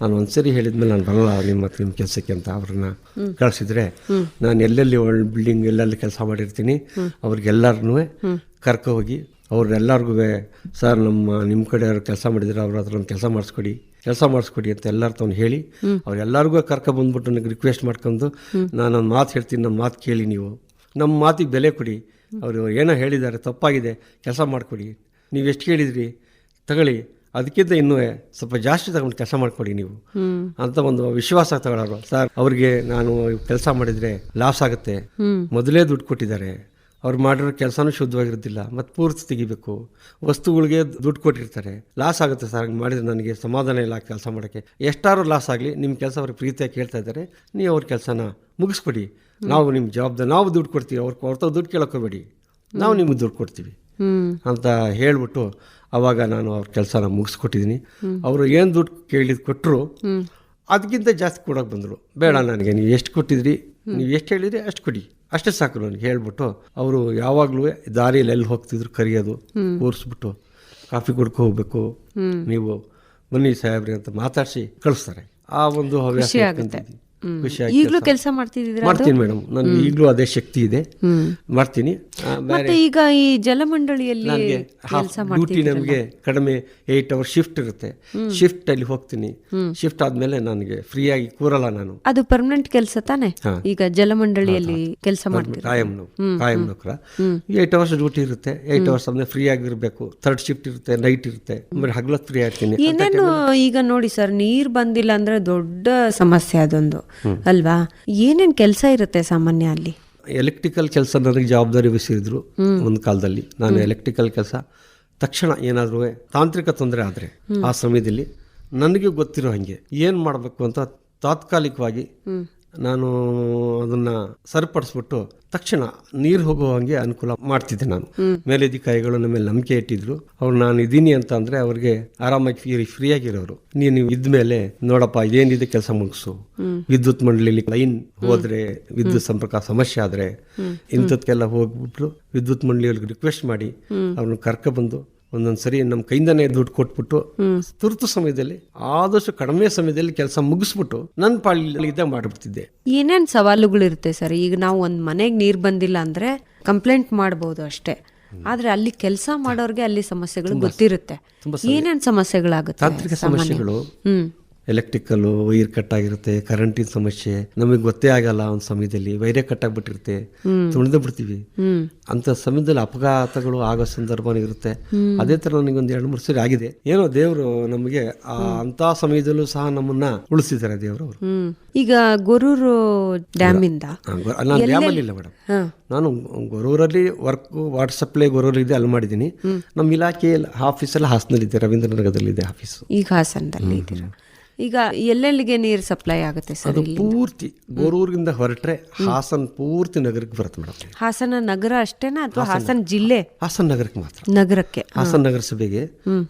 ನಾನು ಒಂದ್ಸರಿ ಹೇಳಿದ್ಮೇಲೆ ನಾನು ಬರಲ್ಲ ನಿಮ್ಮ ನಿಮ್ಮ ಕೆಲಸಕ್ಕೆ ಅಂತ ಅವ್ರನ್ನ ಕಳಿಸಿದ್ರೆ ನಾನು ಎಲ್ಲೆಲ್ಲಿ ಒಳ್ಳೆ ಬಿಲ್ಡಿಂಗ್ ಎಲ್ಲೆಲ್ಲಿ ಕೆಲಸ ಮಾಡಿರ್ತೀನಿ ಅವ್ರಿಗೆಲ್ಲರನ್ನೂ ಕರ್ಕೊ ಹೋಗಿ ಅವ್ರೆಲ್ಲರಿಗೂ ಸರ್ ನಮ್ಮ ನಿಮ್ಮ ಕಡೆ ಯಾರು ಕೆಲಸ ಮಾಡಿದ್ರೆ ಅವ್ರ ಹತ್ರ ಒಂದು ಕೆಲಸ ಮಾಡಿಸ್ಕೊಡಿ ಕೆಲಸ ಮಾಡಿಸ್ಕೊಡಿ ಅಂತ ಎಲ್ಲರ ತಗೊಂಡು ಹೇಳಿ ಅವ್ರೆಲ್ಲರಿಗೂ ಕರ್ಕೊಬಂದ್ಬಿಟ್ಟು ನನಗೆ ರಿಕ್ವೆಸ್ಟ್ ಮಾಡ್ಕೊಂಡು ನಾನು ಒಂದು ಮಾತು ಹೇಳ್ತೀನಿ ನಮ್ಮ ಮಾತು ಕೇಳಿ ನೀವು. ನಮ್ಮ ಮಾತಿಗೆ ಬೆಲೆ ಕೊಡಿ. ಅವರು ಏನೋ ಹೇಳಿದ್ದಾರೆ ತಪ್ಪಾಗಿದೆ ಕೆಲಸ ಮಾಡಿಕೊಡಿ. ನೀವು ಎಷ್ಟು ಕೇಳಿದ್ರಿ? ತಗೊಳ್ಳಿ. ಅದಕ್ಕಿಂತ ಇನ್ನೂ ಸ್ವಲ್ಪ ಜಾಸ್ತಿ ತಗೊಂಡು ಕೆಲಸ ಮಾಡಿಕೊಡಿ ನೀವು. ಅಂತ ಒಂದು ವಿಶ್ವಾಸ ತಗೊಳ್ಳೋರು ಸರ್ ಅವ್ರಿಗೆ ನಾನು ಕೆಲಸ ಮಾಡಿದರೆ ಲಾಸ್ ಆಗುತ್ತೆ. ಮೊದಲೇ ದುಡ್ಡು ಕೊಟ್ಟಿದ್ದಾರೆ. ಅವ್ರು ಮಾಡಿರೋ ಕೆಲಸನೂ ಶುದ್ಧವಾಗಿರೋದಿಲ್ಲ ಮತ್ತು ಪೂರ್ತಿ ತೆಗಿಬೇಕು. ವಸ್ತುಗಳಿಗೆ ದುಡ್ಡು ಕೊಟ್ಟಿರ್ತಾರೆ. ಲಾಸ್ ಆಗುತ್ತೆ ಸರ್, ಹಂಗೆ ಮಾಡಿದ್ರೆ ನನಗೆ ಸಮಾಧಾನ ಇಲ್ಲ ಕೆಲಸ ಮಾಡೋಕ್ಕೆ. ಎಷ್ಟಾರು ಲಾಸ್ ಆಗಲಿ ನಿಮ್ಮ ಕೆಲಸ ಅವ್ರಿಗೆ ಪ್ರೀತಿಯಾಗಿ ಕೇಳ್ತಾ ಇದ್ದಾರೆ, ನೀವು ಅವ್ರ ಕೆಲಸನ ಮುಗಿಸ್ಕೊಡಿ. ನಾವು ನಿಮ್ಮ ಜವಾಬ್ದಾರಿ ನಾವು ದುಡ್ಡು ಕೊಡ್ತೀವಿ, ಅವ್ರ ಅವ್ರ ದುಡ್ಡು ಕೇಳೋಕೋಬೇಡಿ ನಾವು ನಿಮಗೆ ದುಡ್ಡು ಕೊಡ್ತೀವಿ. ಅಂತ ಹೇಳ್ಬಿಟ್ಟು ಅವಾಗ ನಾನು ಅವ್ರ ಕೆಲಸನ ಮುಗಿಸ್ಕೊಟ್ಟಿದ್ದೀನಿ ಅವರು ಏನು ದುಡ್ಡು ಕೇಳಿದ್ ಕೊಟ್ಟರು ಅದಕ್ಕಿಂತ ಜಾಸ್ತಿ ಕೊಡೋಕೆ ಬಂದರು. ಬೇಡ ನನಗೆ, ನೀವು ಎಷ್ಟು ಕೊಟ್ಟಿದ್ರಿ, ನೀವು ಎಷ್ಟು ಹೇಳಿದ್ರಿ ಅಷ್ಟು ಕೊಡಿ. ಅಷ್ಟೇ ಸಾಕು ನನಗೆ ಹೇಳ್ಬಿಟ್ಟು ಅವರು ಯಾವಾಗಲೂ ದಾರಿಯಲ್ಲಿ ಎಲ್ಲಿ ಹೋಗ್ತಿದ್ರು ಕರೆಯೋದು ಕೂರಿಸ್ಬಿಟ್ಟು ಕಾಫಿ ಕುಡ್ಕೊ ಹೋಗ್ಬೇಕು. ನೀವು ಬನ್ನಿ ಸಾಹೇಬ್ರಿ ಅಂತ ಮಾತಾಡಿಸಿ ಕಳಿಸ್ತಾರೆ. ಆ ಒಂದು ಹವ್ಯಾಸ ಈಗಲೂ ಕೆಲ್ಸ- ಮಾಡ್ತಿದ್ದೀರಾ ಮಾಡ್ತೀನಿ ಮೇಡಮ್. ನನಗೆ ಈಗಲೂ ಅದೇ ಶಕ್ತಿ ಇದೆ. ಮಾಡ್ತೀನಿ. ಮತ್ತೆ ಈಗ ಈ ಜಲಮಂಡಳಿಯಲ್ಲಿ ಕೆಲಸ ಡ್ಯೂಟಿ ನಮಗೆ ಕಡಿಮೆ ಏಟ್ ಅವರ್ ಶಿಫ್ಟ್ ಇರುತ್ತೆ. ಶಿಫ್ಟ್ ಅಲ್ಲಿ ಹೋಗ್ತೀನಿ. ಶಿಫ್ಟ್ ಆದ್ಮೇಲೆ ನನಗೆ ಆಗಿ ಕೂರಲ್ಲ ನಾನು. ಅದು ಪರ್ಮನೆಂಟ್ ಕೆಲಸ ತಾನೆ? ಈಗ ಜಲಮಂಡಳಿಯಲ್ಲಿ ಕೆಲಸ ಮಾಡ್ತೀನಿ ಕಾಯಂ ಕಾಯಂ ನೌಕರ. ಏಟ್ ಅವರ್ಸ್ ಡ್ಯೂಟಿ ಇರುತ್ತೆ. ಏಟ್ ಅವರ್ಸ್ ಆದ್ಮೇಲೆ ಫ್ರೀ ಆಗಿರ್ಬೇಕು. ಥರ್ಡ್ ಶಿಫ್ಟ್ ಇರುತ್ತೆ ನೈಟ್ ಇರುತ್ತೆ. ಆಮೇಲೆ ಹಗಲತ್ ಫ್ರೀ ಆಗ್ತೀನಿ. ಏನೇನು ಈಗ ನೋಡಿ ಸರ್ ನೀರ್ ಬಂದಿಲ್ಲ ಅಂದ್ರೆ ದೊಡ್ಡ ಸಮಸ್ಯೆ ಅದೊಂದು. ಅಲ್ವಾ? ಏನೇನು ಕೆಲಸ ಇರುತ್ತೆ ಸಾಮಾನ್ಯ ಅಲ್ಲಿ? ಎಲೆಕ್ಟ್ರಿಕಲ್ ಕೆಲಸ ನನಗೆ ಜವಾಬ್ದಾರಿ ವಹಿಸಿದ್ರು ಒಂದು ಕಾಲದಲ್ಲಿ. ನಾನು ಎಲೆಕ್ಟ್ರಿಕಲ್ ಕೆಲಸ. ತಕ್ಷಣ ಏನಾದರೂ ತಾಂತ್ರಿಕ ತೊಂದರೆ ಆದರೆ ಆ ಸಮಯದಲ್ಲಿ ನನಗೆ ಗೊತ್ತಿರೋ ಹಾಗೆ ಏನು ಮಾಡಬೇಕು ಅಂತ ತಾತ್ಕಾಲಿಕವಾಗಿ ನಾನು ಅದನ್ನ ಸರಿಪಡಿಸ್ಬಿಟ್ಟು ತಕ್ಷಣ ನೀರು ಹೋಗೋ ಹಾಗೆ ಅನುಕೂಲ ಮಾಡ್ತಿದ್ದೆ ನಾನು. ಮೇಲಧಿಕಾರಿಗಳು ನಮ್ಮ ಮೇಲೆ ನಂಬಿಕೆ ಇಟ್ಟಿದ್ರು. ಅವ್ರು ನಾನು ಇದ್ದೀನಿ ಅಂತ ಅಂದ್ರೆ ಅವ್ರಿಗೆ ಆರಾಮಾಗಿ ಫ್ರೀ ಫ್ರೀ ಆಗಿರೋರು ನೀನು ಇದ್ಮೇಲೆ ನೋಡಪ್ಪ ಏನಿದೆ ಕೆಲಸ ಮುಗಿಸು. ವಿದ್ಯುತ್ ಮಂಡಳಿಲಿ ಲೈನ್ ಹೋದ್ರೆ ವಿದ್ಯುತ್ ಸಂಪರ್ಕ ಸಮಸ್ಯೆ ಆದ್ರೆ ಇಂಥದ್ಕೆಲ್ಲ ಹೋಗ್ಬಿಟ್ಟು ವಿದ್ಯುತ್ ಮಂಡಳಿಯವ್ರಿಗೆ ರಿಕ್ವೆಸ್ಟ್ ಮಾಡಿ ಅವ್ರನ್ನ ಕರ್ಕೊಬಂದು ಒಂದೊಂದು ಸರಿ ನಮ್ಮ ಕೈಯಿಂದನೇ ದುಡ್ಡು ಕೊಟ್ಬಿಟ್ಟು ತುರ್ತು ಸಮಯದಲ್ಲಿ ಆದಷ್ಟು ಕಡಿಮೆ ಸಮಯದಲ್ಲಿ ಕೆಲಸ ಮುಗಿಸ್ಬಿಟ್ಟು ನನ್ನ ಪಾಳಿ ಇದ್ದಾಗ ಮಾಡಿಬಿಡ್ತಿದ್ದೆ. ಏನೇನ್ ಸವಾಲುಗಳಿರುತ್ತೆ ಸರ್? ಈಗ ನಾವು ಒಂದು ಮನೆಗೆ ನೀರು ಬಂದಿಲ್ಲ ಅಂದ್ರೆ ಕಂಪ್ಲೇಂಟ್ ಮಾಡ್ಬೋದು ಅಷ್ಟೇ. ಆದ್ರೆ ಅಲ್ಲಿ ಕೆಲಸ ಮಾಡೋರ್ಗೆ ಅಲ್ಲಿ ಸಮಸ್ಯೆಗಳು ಗೊತ್ತಿರುತ್ತೆ. ಏನೇನ್ ಸಮಸ್ಯೆಗಳಾಗುತ್ತೆ ತಾಂತ್ರಿಕ? ಸಮಸ್ಯೆಗಳು ಎಲೆಕ್ಟ್ರಿಕಲ್ ವೈರ್ ಕಟ್ ಆಗಿರುತ್ತೆ ಕರೆಂಟಿನ ಸಮಸ್ಯೆ. ನಮಗೆ ಗೊತ್ತೇ ಆಗಲ್ಲ ಒಂದು ಸಮಯದಲ್ಲಿ ವೈರೇ ಕಟ್ ಆಗ್ಬಿಟ್ಟಿರುತ್ತೆ. ತುಳಿದು ಬಿಡ್ತೀವಿ. ಅಂತ ಸಮಯದಲ್ಲಿ ಅಪಘಾತಗಳು ಆಗೋ ಸಂದರ್ಭ ಇರುತ್ತೆ. ಅದೇ ತರ ನನಗೆ ಒಂದು ಎರಡು ಮೂರು ಸರಿ ಆಗಿದೆ. ಏನೋ ದೇವರು ನಮಗೆ ಅಂತ ಸಮಯದಲ್ಲೂ ಸಹ ನಮ್ಮನ್ನ ಉಳಿಸಿದ್ದಾರೆ ದೇವರು ಅವರು ಈಗ ಗೊರೂರು ಡ್ಯಾಮ್ ಇಂದ ನಾನು ಡ್ಯಾಮಲ್ಲಿ ಇಲ್ಲ ಮೇಡಮ್. ನಾನು ಗೊರೂರಲ್ಲಿ ವರ್ಕ್ ವಾಟರ್ ಸಪ್ಲೈ ಗೊರೂರಲ್ಲಿ ಇದೆ ಅಲ್ಲಿ ಮಾಡಿದ್ದೀನಿ. ನಮ್ಮ ಇಲಾಖೆ ಇದೆ ರವೀಂದ್ರನಗರದಲ್ಲಿ ಇದೆ ಆಫೀಸ್ ಈಗ ಹಾಸನದಲ್ಲಿ ಇದ್ದೀರಾ? ಈಗ ಎಲ್ಲೆಲ್ಲಿಗೆ ನೀರು ಸಪ್ಲೈ ಆಗುತ್ತೆ ಸರ್ ಅದು ಪೂರ್ತಿ ಗೋರೂರಿಂದ ಹೊರಟ್ರೆ ಹಾಸನ್ ಪೂರ್ತಿ ನಗರಕ್ಕೆ ಬರುತ್ತೆ ಮೇಡಮ್. ಹಾಸನ ನಗರ ಅಷ್ಟೇನಾ ಅಥವಾ ಹಾಸನ ಜಿಲ್ಲೆ? ಹಾಸನ್ ನಗರಕ್ಕೆ ಮಾತ್ರ. ನಗರಕ್ಕೆ. ಹಾಸನ್ ನಗರಸಭೆಗೆ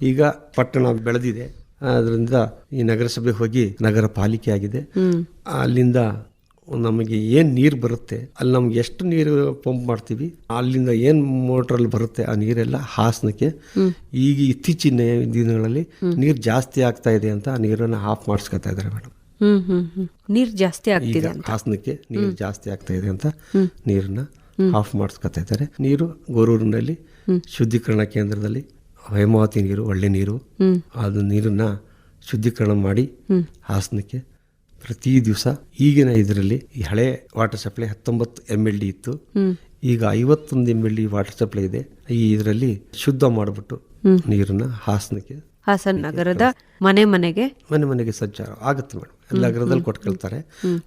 ಈಗ ಪಟ್ಟಣ ಬೆಳೆದಿದೆ. ಅದರಿಂದ ಈ ನಗರಸಭೆ ಹೋಗಿ ನಗರ ಪಾಲಿಕೆ ಆಗಿದೆ. ಅಲ್ಲಿಂದ ನಮಗೆ ಏನು ನೀರು ಬರುತ್ತೆ ಅಲ್ಲಿ ನಮ್ಗೆ ಎಷ್ಟು ನೀರು ಪಂಪ್ ಮಾಡ್ತೀವಿ ಅಲ್ಲಿಂದ ಏನು ಮೋಟ್ರಲ್ಲಿ ಬರುತ್ತೆ ಆ ನೀರೆಲ್ಲ ಹಾಸನಕ್ಕೆ. ಈಗ ಇತ್ತೀಚಿನ ದಿನಗಳಲ್ಲಿ ನೀರು ಜಾಸ್ತಿ ಆಗ್ತಾ ಇದೆ ಅಂತ ಆ ನೀರನ್ನು ಆಫ್ ಮಾಡಿಸ್ಕೊತಾ ಇದ್ದಾರೆ ಮೇಡಮ್ ನೀರು ಜಾಸ್ತಿ ಆಗ್ತಿದೆ ಹಾಸನಕ್ಕೆ ನೀರು ಜಾಸ್ತಿ ಆಗ್ತಾ ಇದೆ ಅಂತ ನೀರನ್ನ ಆಫ್ ಮಾಡಿಸ್ಕೊತಾ ಇದ್ದಾರೆ. ನೀರು ಗೊರೂರಿನಲ್ಲಿ ಶುದ್ಧೀಕರಣ ಕೇಂದ್ರದಲ್ಲಿ ಹೇಮಾವತಿ ನೀರು ಒಳ್ಳೆ ನೀರು ಅದು ನೀರನ್ನ ಶುದ್ಧೀಕರಣ ಮಾಡಿ ಹಾಸನಕ್ಕೆ ಪ್ರತಿ ದಿವಸ ಈಗಿನ ಇದರಲ್ಲಿ ಈ ಹಳೆ ವಾಟರ್ ಸಪ್ಲೈ ಹತ್ತೊಂಬತ್ತು ಎಂ ಎಲ್ ಡಿ ಇತ್ತು. ಈಗ ಐವತ್ತೊಂದು M L D water supply ಇದೆ. ಈ ಇದರಲ್ಲಿ ಶುದ್ಧ ಮಾಡಿಬಿಟ್ಟು ನೀರನ್ನ ಹಾಸನಕ್ಕೆ ಹಾಸನ ನಗರದ ಮನೆ ಮನೆಗೆ. ಮನೆ ಮನೆಗೆ ಸಂಚಾರ ಆಗುತ್ತೆ ಮೇಡಮ್ ಎಲ್ಲ ನಗರದಲ್ಲಿ ಕೊಟ್ಕೊಳ್ತಾರೆ.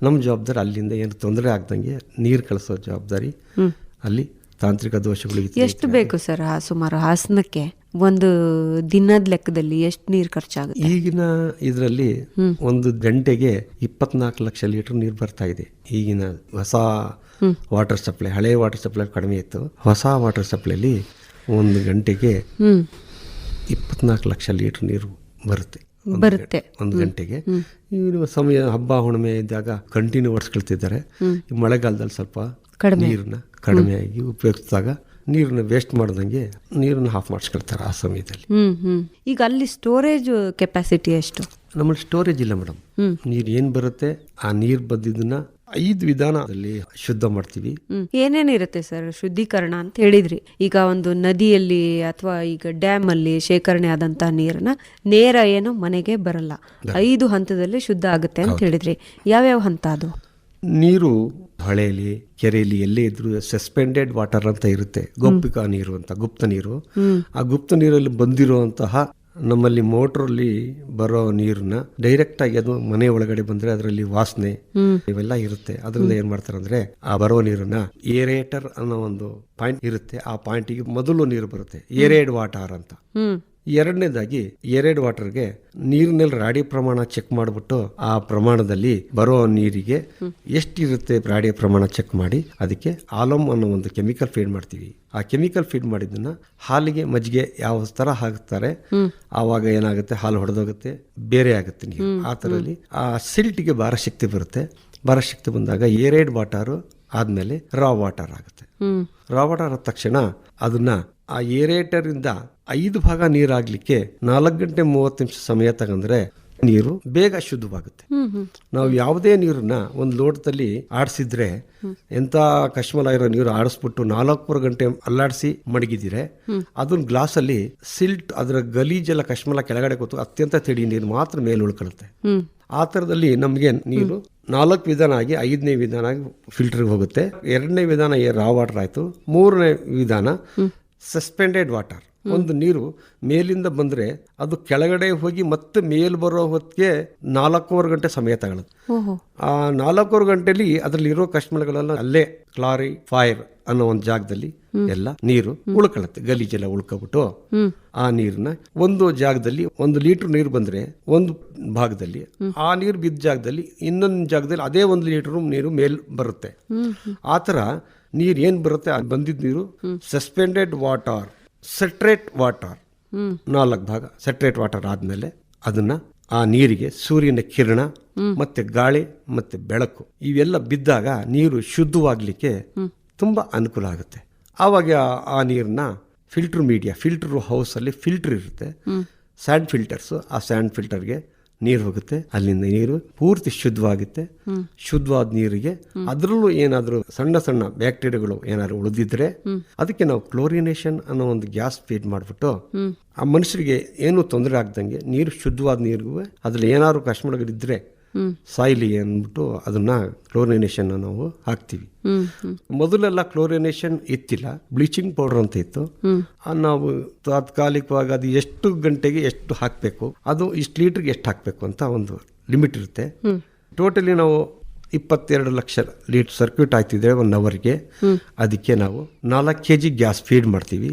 ನಮ್ಮ ಜವಾಬ್ದಾರಿ ಅಲ್ಲಿಂದ ಏನು ತೊಂದರೆ ಆಗ್ದಂಗೆ ನೀರು ಕಳಿಸೋ ಜವಾಬ್ದಾರಿ ಅಲ್ಲಿ ತಾಂತ್ರಿಕ ದೋಷಗಳು ಇತ್ತು. ಎಷ್ಟು ಬೇಕು ಸರ್ ಆ ಸುಮಾರು ಹಾಸನಕ್ಕೆ ಒಂದು ದಿನದ ಲೆಕ್ಕದಲ್ಲಿ ಎಷ್ಟು ನೀರು ಖರ್ಚಾಗುತ್ತೆ? ಈಗಿನ ಇದರಲ್ಲಿ ಒಂದು ಗಂಟೆಗೆ ಇಪ್ಪತ್ನಾಲ್ಕು ಲಕ್ಷ ಲೀಟರ್ ನೀರು ಬರ್ತಾ ಇದೆ. ಈಗಿನ ಹೊಸ ವಾಟರ್ ಸಪ್ಲೈ ಹಳೆ ವಾಟರ್ ಸಪ್ಲೈ ಕಡಿಮೆ ಇತ್ತು. ಹೊಸ ವಾಟರ್ ಸಪ್ಲೈಲಿ ಒಂದು ಗಂಟೆಗೆ ಇಪ್ಪತ್ನಾಲ್ಕು ಲಕ್ಷ ಲೀಟರ್ ನೀರು ಬರುತ್ತೆ. ಬರುತ್ತೆ. ಒಂದು ಗಂಟೆಗೆ. ಸಮಯ ಹಬ್ಬ ಹುಣ್ಣಿಮೆ ಇದ್ದಾಗ ಕಂಟಿನ್ಯೂ ಓಡಿಸ್ಕೊಳ್ತಿದ್ದಾರೆ ಈ ಮಳೆಗಾಲದಲ್ಲಿ ಸ್ವಲ್ಪ ನೀರನ್ನ ಆಗಿ ಉಪಯೋಗಿಸಿದಾಗ ನೀರನ್ನ ವೇಸ್ಟ್ ಮಾಡ್ದಂಗೆ ನೀರನ್ನ ಹಾಫ್ ಮಾಡಿಸ್ಕೊಳ್ತಾರೆ ಆ ಸಮಯದಲ್ಲಿ. ಈಗ ಅಲ್ಲಿ ಸ್ಟೋರೇಜ್ ಕೆಪಾಸಿಟಿ ಎಷ್ಟು? ನಮ್ಮಲ್ಲಿ ಸ್ಟೋರೇಜ್ ಇಲ್ಲ ಮೇಡಮ್. ನೀರು ಏನು ಬರುತ್ತೆ? ಆ ನೀರು ಬಂದಿದ್ದನ್ನ ಐದು ವಿಧಾನದಲ್ಲಿ ಶುದ್ಧ ಮಾಡ್ತೀವಿ. ಏನೇನಿರುತ್ತೆ ಸರ್ ಶುದ್ಧೀಕರಣ ಅಂತ ಹೇಳಿದ್ರಿ. ಈಗ ಒಂದು ನದಿಯಲ್ಲಿ ಅಥವಾ ಈಗ ಡ್ಯಾಮ್ ಅಲ್ಲಿ ಶೇಖರಣೆ ಆದಂತಹ ನೀರನ್ನ ನೇರ ಏನು ಮನೆಗೆ ಬರಲ್ಲ. ಐದು ಹಂತದಲ್ಲಿ ಶುದ್ಧ ಆಗುತ್ತೆ ಅಂತ ಹೇಳಿದ್ರಿ. ಯಾವ್ಯಾವ ಹಂತ ಅದು? ನೀರು ಹೊಳೆಯಲ್ಲಿ ಕೆರೆಯಲ್ಲಿ ಎಲ್ಲೇ ಇದ್ರೂ ಸಸ್ಪೆಂಡೆಡ್ ವಾಟರ್ ಅಂತ ಇರುತ್ತೆ. ಗೊಪ್ಪಿಕ ನೀರು ಅಂತ ಗುಪ್ತ ನೀರು. ಆ ಗುಪ್ತ ನೀರಲ್ಲಿ ಬಂದಿರುವಂತಹ ನಮ್ಮಲ್ಲಿ ಮೋಟ್ರಲ್ಲಿ ಬರೋ ನೀರನ್ನ ಡೈರೆಕ್ಟ್ ಆಗಿ ಅದು ಮನೆ ಒಳಗಡೆ ಬಂದ್ರೆ ಅದರಲ್ಲಿ ವಾಸನೆ ಇವೆಲ್ಲ ಇರುತ್ತೆ. ಅದರಿಂದ ಏನ್ ಮಾಡ್ತಾರೆ ಅಂದ್ರೆ ಆ ಬರೋ ನೀರನ್ನ ಏರೇಟರ್ ಅನ್ನೋ ಒಂದು ಪಾಯಿಂಟ್ ಇರುತ್ತೆ. ಆ ಪಾಯಿಂಟಿಗೆ ಮೊದಲು ನೀರು ಬರುತ್ತೆ. ಏರೇಡ್ ವಾಟರ್ ಅಂತ. ಎರಡನೇದಾಗಿ ಏರೇಡ್ ವಾಟರ್ಗೆ ನೀರಿನಲ್ಲಿ ರಾಡಿ ಪ್ರಮಾಣ ಚೆಕ್ ಮಾಡಿಬಿಟ್ಟು ಆ ಪ್ರಮಾಣದಲ್ಲಿ ಬರೋ ನೀರಿಗೆ ಎಷ್ಟಿರುತ್ತೆ ರಾಡಿ ಪ್ರಮಾಣ ಚೆಕ್ ಮಾಡಿ ಅದಕ್ಕೆ ಆಲಮ್ ಅನ್ನೋ ಒಂದು ಕೆಮಿಕಲ್ ಫೀಡ್ ಮಾಡ್ತೀವಿ. ಆ ಕೆಮಿಕಲ್ ಫೀಡ್ ಮಾಡಿದ್ದನ್ನ ಹಾಲಿಗೆ ಮಜ್ಜಿಗೆ ಯಾವ ತರ ಹಾಕ್ತಾರೆ ಆವಾಗ ಏನಾಗುತ್ತೆ? ಹಾಲು ಹೊಡೆದೋಗುತ್ತೆ ಬೇರೆ ಆಗುತ್ತೆ ನೀವು ಆ ಥರದಲ್ಲಿ ಆ ಸಿಲ್ಟಿಗೆ ಭಾರ ಶಕ್ತಿ ಬರುತ್ತೆ. ಭಾರ ಶಕ್ತಿ ಬಂದಾಗ ಏರೇಡ್ ವಾಟರು ಆದ್ಮೇಲೆ ರಾ ವಾಟರ್ ಆಗುತ್ತೆ. ರಾ ವಾಟರ್ ಆದ ತಕ್ಷಣ ಅದನ್ನ ಆ ಏರೇಟರಿಂದ ಐದು ಭಾಗ ನೀರಾಗ್ಲಿಕ್ಕೆ ನಾಲ್ಕು ಗಂಟೆ ಮೂವತ್ತು ನಿಮಿಷ ಸಮಯ ತಗಂದ್ರೆ ನೀರು ಬೇಗ ಶುದ್ಧವಾಗುತ್ತೆ. ನಾವು ಯಾವುದೇ ನೀರನ್ನ ಒಂದು ಲೋಟದಲ್ಲಿ ಆಡಿಸಿದ್ರೆ ಎಂತ ಕಶ್ಮಲ ಇರೋ ನೀರು ಆಡಿಸ್ಬಿಟ್ಟು ನಾಲ್ಕೂವರೆ ಗಂಟೆ ಅಲ್ಲಾಡಿಸಿ ಮಡಗಿದಿರೆ ಅದನ್ನ ಗ್ಲಾಸಲ್ಲಿ ಸಿಲ್ಟ್ ಅದರ ಗಲೀಜೆಲ್ಲ ಕಶ್ಮಲ ಕೆಳಗಡೆ ಕೂತು ಅತ್ಯಂತ ತಿಳಿ ನೀರು ಮಾತ್ರ ಮೇಲೆ ಉಳ್ಕೊಳ್ಳುತ್ತೆ. ಆ ಥರದಲ್ಲಿ ನಮಗೆ ನೀರು ನಾಲ್ಕು ವಿಧಾನ ಆಗಿ ಐದನೇ ವಿಧಾನ ಆಗಿ ಫಿಲ್ಟರ್ಗೆ ಹೋಗುತ್ತೆ. ಎರಡನೇ ವಿಧಾನ ರಾ ವಾಟರ್ ಆಯಿತು. ಮೂರನೇ ವಿಧಾನ ಸಸ್ಪೆಂಡೆಡ್ ವಾಟರ್ ಒಂದು ನೀರು ಮೇಲಿಂದ ಬಂದ್ರೆ ಅದು ಕೆಳಗಡೆ ಹೋಗಿ ಮತ್ತೆ ಮೇಲ್ ಬರೋ ಹೊತ್ತಿಗೆ ನಾಲ್ಕೂವರೆ ಗಂಟೆ ಸಮಯ ತಗೊಳುತ್ತೆ. ಓಹೋ. ಆ ನಾಲ್ಕೂವರೆ ಗಂಟೆಲಿ ಅದರಲ್ಲಿರೋ ಕಶ್ಮಲಗಳೆಲ್ಲ ಅಲ್ಲೇ ಕ್ಲಾರಿ ಫೈರ್ ಅನ್ನೋ ಒಂದು ಜಾಗದಲ್ಲಿ ಎಲ್ಲ ನೀರು ಉಳ್ಕೊಳ್ಳುತ್ತೆ. ಗಲೀಜೆಲ್ಲ ಉಳ್ಕೊಬಿಟ್ಟು ಆ ನೀರನ್ನ ಒಂದು ಜಾಗದಲ್ಲಿ ಒಂದು ಲೀಟರ್ ನೀರು ಬಂದ್ರೆ ಒಂದು ಭಾಗದಲ್ಲಿ ಆ ನೀರು ಬಿದ್ದ ಜಾಗದಲ್ಲಿ ಇನ್ನೊಂದು ಜಾಗದಲ್ಲಿ ಅದೇ ಒಂದು ಲೀಟರ್ ನೀರು ಮೇಲ್ ಬರುತ್ತೆ. ಆ ಥರ ನೀರು ಏನು ಬರುತ್ತೆ? ಅದು ಬಂದಿದ್ದ ನೀರು ಸಸ್ಪೆಂಡೆಡ್ ವಾಟರ್ ಸೆಟ್ರೇಟ್ ವಾಟರ್ ನಾಲ್ಕು ಭಾಗ ಸೆಟ್ರೇಟ್ ವಾಟರ್ ಆದಮೇಲೆ ಅದನ್ನ ಆ ನೀರಿಗೆ ಸೂರ್ಯನ ಕಿರಣ ಮತ್ತೆ ಗಾಳಿ ಮತ್ತೆ ಬೆಳಕು ಇವೆಲ್ಲ ಬಿದ್ದಾಗ ನೀರು ಶುದ್ಧವಾಗ್ಲಿಕ್ಕೆ ತುಂಬಾ ಅನುಕೂಲ ಆಗುತ್ತೆ. ಆವಾಗ ಆ- ಆ ನೀರನ್ನ ಫಿಲ್ಟರ್ ಮೀಡಿಯಾ ಫಿಲ್ಟರ್ ಹೌಸಲ್ಲಿ ಫಿಲ್ಟರ್ ಇರುತ್ತೆ. ಸ್ಯಾಂಡ್ ಫಿಲ್ಟರ್ಸ್ ಆ ಸ್ಯಾಂಡ್ ಫಿಲ್ಟರ್ಗೆ ನೀರು ಹೋಗುತ್ತೆ. ಅಲ್ಲಿಂದ ನೀರು ಪೂರ್ತಿ ಶುದ್ಧವಾಗುತ್ತೆ. ಶುದ್ಧವಾದ ನೀರಿಗೆ ಅದರಲ್ಲೂ ಏನಾದರೂ ಸಣ್ಣ ಸಣ್ಣ ಬ್ಯಾಕ್ಟೀರಿಯಾಗಳು ಏನಾದ್ರು ಉಳಿದಿದ್ರೆ ಅದಕ್ಕೆ ನಾವು ಕ್ಲೋರಿನೇಷನ್ ಅನ್ನೋ ಒಂದು ಗ್ಯಾಸ್ ಫೀಡ್ ಮಾಡಿಬಿಟ್ಟು ಆ ಮನುಷ್ಯರಿಗೆ ಏನು ತೊಂದರೆ ಆಗ್ದಂಗೆ ನೀರು ಶುದ್ಧವಾದ ನೀರಿಗೂ ಅದ್ರಲ್ಲಿ ಏನಾದ್ರು ಕಶ್ಮಲಗಳಿದ್ರೆ ಸಾಯಿಲಿ ಅಂದ್ಬಿಟ್ಟು ಅದನ್ನ ಕ್ಲೋರಿನೇಷನ್ ನಾವು ಹಾಕ್ತೀವಿ. ಮೊದಲೆಲ್ಲ ಕ್ಲೋರಿನೇಷನ್ ಇತ್ತಿಲ್ಲ, ಬ್ಲೀಚಿಂಗ್ ಪೌಡರ್ ಅಂತ ಇತ್ತು. ನಾವು ತಾತ್ಕಾಲಿಕವಾಗಿ ಅದು ಎಷ್ಟು ಗಂಟೆಗೆ ಎಷ್ಟು ಹಾಕಬೇಕು, ಅದು ಇಷ್ಟು ಲೀಟರ್ಗೆ ಎಷ್ಟು ಹಾಕಬೇಕು ಅಂತ ಒಂದು ಲಿಮಿಟ್ ಇರುತ್ತೆ. ಟೋಟಲಿ ನಾವು ಇಪ್ಪತ್ತೆರಡು ಲಕ್ಷ ಲೀಟರ್ ಸರ್ಕ್ಯೂಟ್ ಆಗ್ತಿದ್ದೇವೆ ಒನ್ ಅವರ್ಗೆ. ಅದಕ್ಕೆ ನಾವು ನಾಲ್ಕು ಕೆ ಜಿ ಗ್ಯಾಸ್ ಫೀಡ್ ಮಾಡ್ತೀವಿ.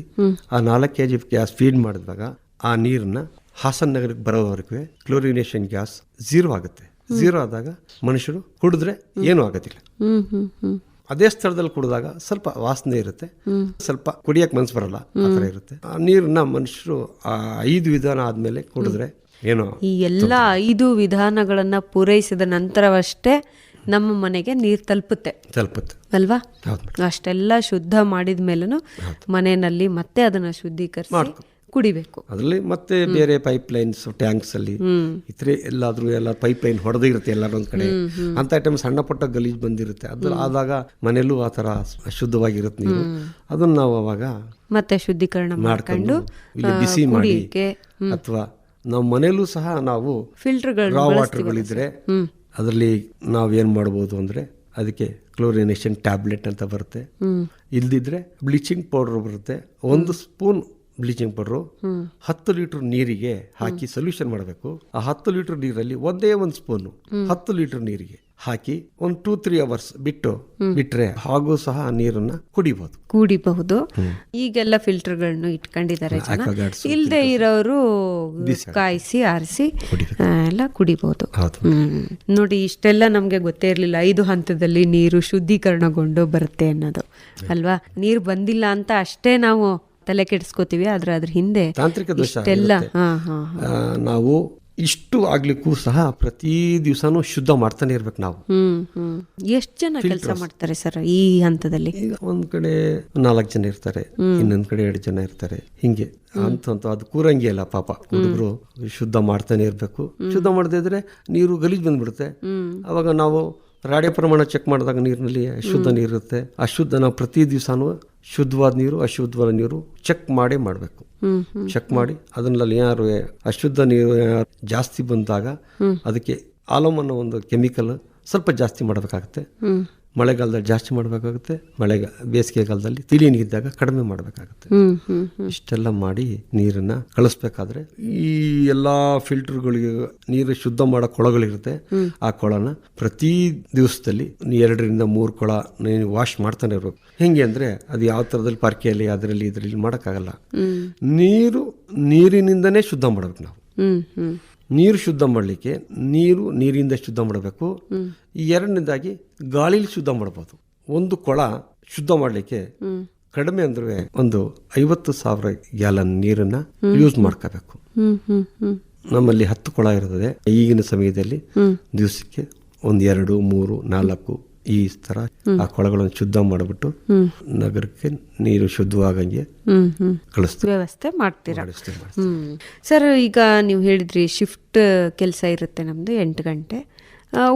ಆ ನಾಲ್ಕು ಕೆ ಜಿ ಗ್ಯಾಸ್ ಫೀಡ್ ಮಾಡಿದಾಗ ಆ ನೀರನ್ನ ಹಾಸನ್ ನಗರಕ್ಕೆ ಬರೋವರೆಗೂ ಕ್ಲೋರಿನೇಷನ್ ಗ್ಯಾಸ್ ಝೀರೋ ಆಗುತ್ತೆ. ಝೀರೋ ಆದಾಗ ಮನುಷ್ಯರು ಕುಡಿದ್ರೆ ಏನೂ ಆಗೋದಿಲ್ಲ. ಹ್ಮ್ ಹ್ಮ್ ಹ್ಮ್ ಅದೇ ಸ್ಥಳದಲ್ಲಿ ಕುಡಿದಾಗ ಸ್ವಲ್ಪ ವಾಸನೆ ಇರುತ್ತೆ. ಸ್ವಲ್ಪ ಕುಡಿಯಕ್ಕೆ ಮನ್ಸು ಬರಲ್ಲ ಆ ಥರ ಇರುತ್ತೆ. ಆ ನೀರನ್ನ ಮನುಷ್ಯರು ಆ ಐದು ವಿಧಾನ ಆದ್ಮೇಲೆ ಕುಡಿದ್ರೆ ಏನೋ ಈ ಎಲ್ಲ ಐದು ವಿಧಾನಗಳನ್ನ ಪೂರೈಸಿದ ನಂತರವಷ್ಟೇ ನಮ್ಮ ಮನೆಗೆ ನೀರು ತಲುಪುತ್ತೆ. ತಲುಪುತ್ತೆ. ಅಲ್ವಾ? ಅಷ್ಟೆಲ್ಲ ಶುದ್ಧ ಮಾಡಿದ ಮೇಲೂ ಮನೆಯಲ್ಲಿ ಮತ್ತೆ ಅದನ್ನ ಶುದ್ಧೀಕರಿಸಿ ಕುಡಿಬೇಕು. ಅದರಲ್ಲಿ ಮತ್ತೆ ಬೇರೆ ಪೈಪ್ ಲೈನ್ಸ್ ಟ್ಯಾಂಕ್ಸ್ ಅಲ್ಲಿ ಇತರೆ ಎಲ್ಲಾದ್ರೂ ಎಲ್ಲ ಪೈಪ್ ಲೈನ್ ಹೊಡೆದಿರುತ್ತೆ ಎಲ್ಲರೊಂದ್ ಕಡೆ. ಅಂತ ಐಟಮ್ ಸಣ್ಣ ಪುಟ್ಟ ಗಲೀಜ್ ಬಂದಿರುತ್ತೆ. ಅದ್ರ ಆದಾಗ ಮನೆಯಲ್ಲೂ ಆ ತರ ಅಶುದ್ಧವಾಗಿರುತ್ತೆ ನೀರು. ಅದನ್ನ ನಾವು ಅವಾಗ ಮತ್ತೆ ಶುದ್ಧೀಕರಣ ಮಾಡ್ಕೊಂಡು ಬಿಸಿ ಮಾಡಿ ಅಥವಾ ನಾವು ಮನೆಯಲ್ಲೂ ಸಹ ನಾವು ಫಿಲ್ಟರ್ ರಾ ವಾಟರ್ಗಳಿದ್ರೆ ಅದರಲ್ಲಿ ನಾವು ಏನು ಮಾಡ್ಬೋದು ಅಂದ್ರೆ ಅದಕ್ಕೆ ಕ್ಲೋರಿನೇಷನ್ ಟ್ಯಾಬ್ಲೆಟ್ ಅಂತ ಬರುತ್ತೆ. ಇಲ್ದಿದ್ರೆ ಬ್ಲೀಚಿಂಗ್ ಪೌಡರ್ ಬರುತ್ತೆ. ಒಂದು ಸ್ಪೂನ್ ಬ್ಲೀಚಿಂಗ್ ಪೌಡ್ರು ಹತ್ತು ಲೀಟರ್ ನೀರಿಗೆ ಹಾಕಿ ಸೊಲ್ಯೂಷನ್ ಮಾಡಬೇಕು. ಆ ಹತ್ತು ಲೀಟರ್ ನೀರಲ್ಲಿ ಒಂದೇ ಒಂದು ಸ್ಪೂನು ಹತ್ತು ಲೀಟರ್ ನೀರಿಗೆ ಹಾಕಿ ಒಂದು ಟೂ ತ್ರೀ ಅವರ್ಸ್ ಬಿಟ್ಟು ಬಿಟ್ರೆ ಹಾಗೂ ಸಹ ನೀರನ್ನ ಕುಡಿಬಹುದು. ಕುಡಿಬಹುದು ಈಗೆಲ್ಲ ಫಿಲ್ಟರ್ಗಳನ್ನು ಇಟ್ಕೊಂಡಿದ್ದಾರೆ ಇಲ್ಲದೆ ಇರೋರು ಕಾಯಿಸಿ ಆರಿಸಿ ಎಲ್ಲ ಕುಡಿಬಹುದು ನೋಡಿ ಇಷ್ಟೆಲ್ಲ ನಮ್ಗೆ ಗೊತ್ತೇ ಇರ್ಲಿಲ್ಲ. ಐದು ಹಂತದಲ್ಲಿ ನೀರು ಶುದ್ಧೀಕರಣಗೊಂಡು ಬರುತ್ತೆ ಅನ್ನೋದು. ಅಲ್ವಾ? ನೀರು ಬಂದಿಲ್ಲ ಅಂತ ಅಷ್ಟೇ ನಾವು ತಲೆ ಕೆಡಿಸ್ಕೋತೀವಿ ಆದ್ರೆ ಅದ್ರ ಹಿಂದೆ ತಾಂತ್ರಿಕ ದೋಷ ಇಷ್ಟೆಲ್ಲ ಹಾ ನಾವು ಇಷ್ಟು ಆಗ್ಲಿಕ್ಕೂ ಸಹ ಪ್ರತಿ ದಿವಸನೂ ಶುದ್ಧ ಮಾಡ್ತಾನೆ ಇರ್ಬೇಕು ನಾವು. ಎಷ್ಟು ಜನ ಕೆಲಸ ಮಾಡ್ತಾರೆ ಸರ್ ಈ ಹಂತದಲ್ಲಿ? ಒಂದ್ ಕಡೆ ನಾಲ್ಕು ಜನ ಇರ್ತಾರೆ ಇನ್ನೊಂದ್ ಕಡೆ ಎರಡು ಜನ ಇರ್ತಾರೆ ಹಿಂಗೆ. ಅಂತ ಅಂತ ಅದು ಕೂರಂಗಿ ಅಲ್ಲ ಪಾಪ. ಹುಡುಗರು ಶುದ್ಧ ಮಾಡ್ತಾನೆ ಇರ್ಬೇಕು. ಶುದ್ಧ ಮಾಡದೇ ಇದ್ರೆ ನೀರು ಗಲೀಜ್ ಬಂದ್ಬಿಡುತ್ತೆ. ಅವಾಗ ನಾವು ರಾಡಿಯ ಪ್ರಮಾಣ ಚೆಕ್ ಮಾಡಿದಾಗ ನೀರಿನಲ್ಲಿ ಅಶುದ್ಧ ನೀರು ಇರುತ್ತೆ ಅಶುದ್ಧ ನಾವು ಪ್ರತಿ ದಿವಸನೂ ಶುದ್ಧವಾದ ನೀರು ಅಶುದ್ಧವಾದ ನೀರು ಚೆಕ್ ಮಾಡಿ ಮಾಡಬೇಕು. ಚೆಕ್ ಮಾಡಿ ಅದನ್ನಲ್ಲಿ ಏನಾದ್ರು ಅಶುದ್ಧ ನೀರು ಜಾಸ್ತಿ ಬಂದಾಗ ಅದಕ್ಕೆ ಆಲಮ್ ಅನ್ನೋ ಒಂದು ಕೆಮಿಕಲ್ ಸ್ವಲ್ಪ ಜಾಸ್ತಿ ಮಾಡಬೇಕಾಗುತ್ತೆ. ಮಳೆಗಾಲದಲ್ಲಿ ಜಾಸ್ತಿ ಮಾಡಬೇಕಾಗುತ್ತೆ ಮಳೆಗ ಬೇಸಿಗೆಗಾಲದಲ್ಲಿ ತಿಳಿ ನೀರಿದ್ದಾಗ ಕಡಿಮೆ ಮಾಡಬೇಕಾಗುತ್ತೆ. ಇಷ್ಟೆಲ್ಲ ಮಾಡಿ ನೀರನ್ನ ಕಳಿಸ್ಬೇಕಾದ್ರೆ ಈ ಎಲ್ಲ ಫಿಲ್ಟರ್ಗಳಿಗೆ ನೀರು ಶುದ್ಧ ಮಾಡೋ ಕೊಳಗಳಿರುತ್ತೆ. ಆ ಕೊಳನ ಪ್ರತಿ ದಿವಸದಲ್ಲಿ ಎರಡರಿಂದ ಮೂರು ಕೊಳ ನೀನು ವಾಶ್ ಮಾಡ್ತಾನೆ ಇರಬೇಕು ಹೆಂಗೆ ಅಂದರೆ ಅದು ಯಾವ ಥರದಲ್ಲಿ ಪಾರ್ಕಿಯಲ್ಲಿ ಅದರಲ್ಲಿ ಇದರಲ್ಲಿ ಮಾಡೋಕ್ಕಾಗಲ್ಲ. ನೀರು ನೀರಿನಿಂದನೇ ಶುದ್ಧ ಮಾಡಬೇಕು ನಾವು. ನೀರು ಶುದ್ಧ ಮಾಡಲಿಕ್ಕೆ ನೀರು ನೀರಿಂದ ಶುದ್ಧ ಮಾಡಬೇಕು. ಎರಡನೇದಾಗಿ ಗಾಳಿಲಿ ಶುದ್ಧ ಮಾಡ್ಬೋದು. ಒಂದು ಕೊಳ ಶುದ್ಧ ಮಾಡಲಿಕ್ಕೆ ಕಡಿಮೆ ಅಂದ್ರೆ ಒಂದು ಐವತ್ತು ಸಾವಿರ ಗ್ಯಾಲನ್ ನೀರನ್ನ ಯೂಸ್ ಮಾಡ್ಕೋಬೇಕು. ನಮ್ಮಲ್ಲಿ ಹತ್ತು ಕೊಳ ಇರ್ತದೆ. ಈಗಿನ ಸಮಯದಲ್ಲಿ ದಿವಸಕ್ಕೆ ಒಂದು ಎರಡು, ಮೂರು, ನಾಲ್ಕು ಈ ತರ ಆ ಕೊಳಗಳನ್ನು ಶುದ್ಧ ಮಾಡಿಬಿಟ್ಟು ನಗರಕ್ಕೆ ನೀರು ಶುದ್ಧವಾಗಂಗೆ ಕಳಿಸ್ತೀವಿ ವ್ಯವಸ್ಥೆ ಮಾಡ್ತೀರಾ? ಸರ್ ಈಗ ನೀವು ಹೇಳಿದ್ರಿ ಶಿಫ್ಟ್ ಕೆಲಸ ಇರುತ್ತೆ ನಮ್ದು ಎಂಟು ಗಂಟೆ.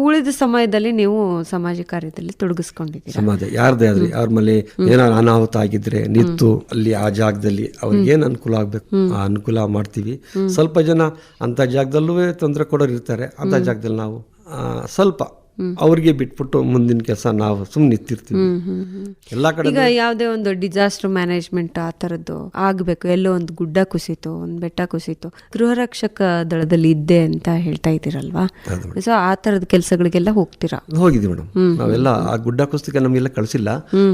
ಉಳಿದ ಸಮಯದಲ್ಲಿ ನೀವು ಸಮಾಜ ಕಾರ್ಯದಲ್ಲಿ ತೊಡಗಿಸ್ಕೊಂಡಿದ್ದೀರಿ? ಸಮಾಜ ಯಾರದೇ ಆದ್ರೆ ಅವ್ರ ಮೇಲೆ ಏನಾದ್ರು ಅನಾಹುತ ಆಗಿದ್ರೆ ನಿಂತು ಅಲ್ಲಿ ಆ ಜಾಗದಲ್ಲಿ ಅವ್ರಿಗೆ ಏನು ಅನುಕೂಲ ಆಗ್ಬೇಕು? ಆ ಅನುಕೂಲ ಮಾಡ್ತೀವಿ. ಸ್ವಲ್ಪ ಜನ ಅಂತ ಜಾಗದಲ್ಲೂ ತೊಂದರೆ ಕೊಡೋರು ಇರ್ತಾರೆ. ಅಂತ ಜಾಗದಲ್ಲಿ ನಾವು ಸ್ವಲ್ಪ ಅವ್ರಿಗೆ ಬಿಟ್ಬಿಟ್ಟು ಮುಂದಿನ ಕೆಲಸ ನಾವು ಸುಮ್ಮನೆ ನಿಂತಿರ್ತೀವಿ. ಎಲ್ಲಾ ಕಡೆ ಈಗ ಯಾವುದೇ ಒಂದು ಡಿಸಾಸ್ಟರ್ ಮ್ಯಾನೇಜ್ಮೆಂಟ್ ಆ ಥರದ್ದು ಆಗಬೇಕು. ಎಲ್ಲೋ ಒಂದು ಗುಡ್ಡ ಕುಸಿತು ಒಂದು ಬೆಟ್ಟ ಕುಸಿತು. ಗೃಹ ರಕ್ಷಕ ದಳದಲ್ಲಿ ಇದ್ದೆ ಅಂತ ಹೇಳ್ತಾ ಇದ್ದೀರಲ್ವಾ? ಸೊ ಆ ಥರದ ಕೆಲಸಗಳಿಗೆಲ್ಲ ಹೋಗ್ತೀರಾ? ಹೋಗಿದ್ವಿ ಮೇಡಮ್. ನಾವೆಲ್ಲ ಆ ಗುಡ್ಡ ಕುಸಿತಕ್ಕೆ ನಮಗೆಲ್ಲ ಕಳಿಸಿಲ್ಲ.